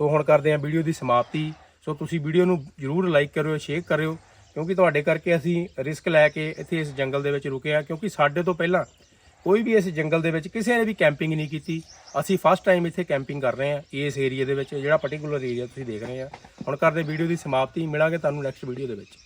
ਸੋ ਹੁਣ ਕਰਦੇ ਆ ਵੀਡੀਓ ਦੀ ਸਮਾਪਤੀ। ਸੋ ਤੁਸੀਂ ਵੀਡੀਓ ਨੂੰ ਜਰੂਰ ਲਾਈਕ ਕਰਿਓ, ਸ਼ੇਅਰ ਕਰਿਓ ਕਿਉਂਕਿ ਤੁਹਾਡੇ ਕਰਕੇ ਅਸੀਂ ਰਿਸਕ ਲੈ ਕੇ ਇੱਥੇ ਇਸ ਜੰਗਲ ਦੇ ਵਿੱਚ ਰੁਕੇ ਆ ਕਿਉਂਕਿ ਸਾਡੇ ਤੋਂ ਪਹਿਲਾਂ ਕੋਈ ਵੀ ਇਸ ਜੰਗਲ ਦੇ ਵਿੱਚ ਕਿਸੇ ਨੇ ਵੀ ਕੈਂਪਿੰਗ ਨਹੀਂ ਕੀਤੀ, ਅਸੀਂ ਫਸਟ ਟਾਈਮ ਇੱਥੇ ਕੈਂਪਿੰਗ ਕਰ ਰਹੇ ਹਾਂ ਇਸ ਏਰੀਆ ਦੇ ਵਿੱਚ, ਜਿਹੜਾ ਪਾਰਟਿਕੂਲਰ ਏਰੀਆ ਤੁਸੀਂ ਦੇਖ ਰਹੇ ਆ ਹੁਣ ਕਰਦੇ ਵੀਡੀਓ ਦੀ ਸਮਾਪਤੀ, ਮਿਲਾਂਗੇ ਤੁਹਾਨੂੰ ਨੈਕਸਟ ਵੀਡੀਓ ਦੇ ਵਿੱਚ।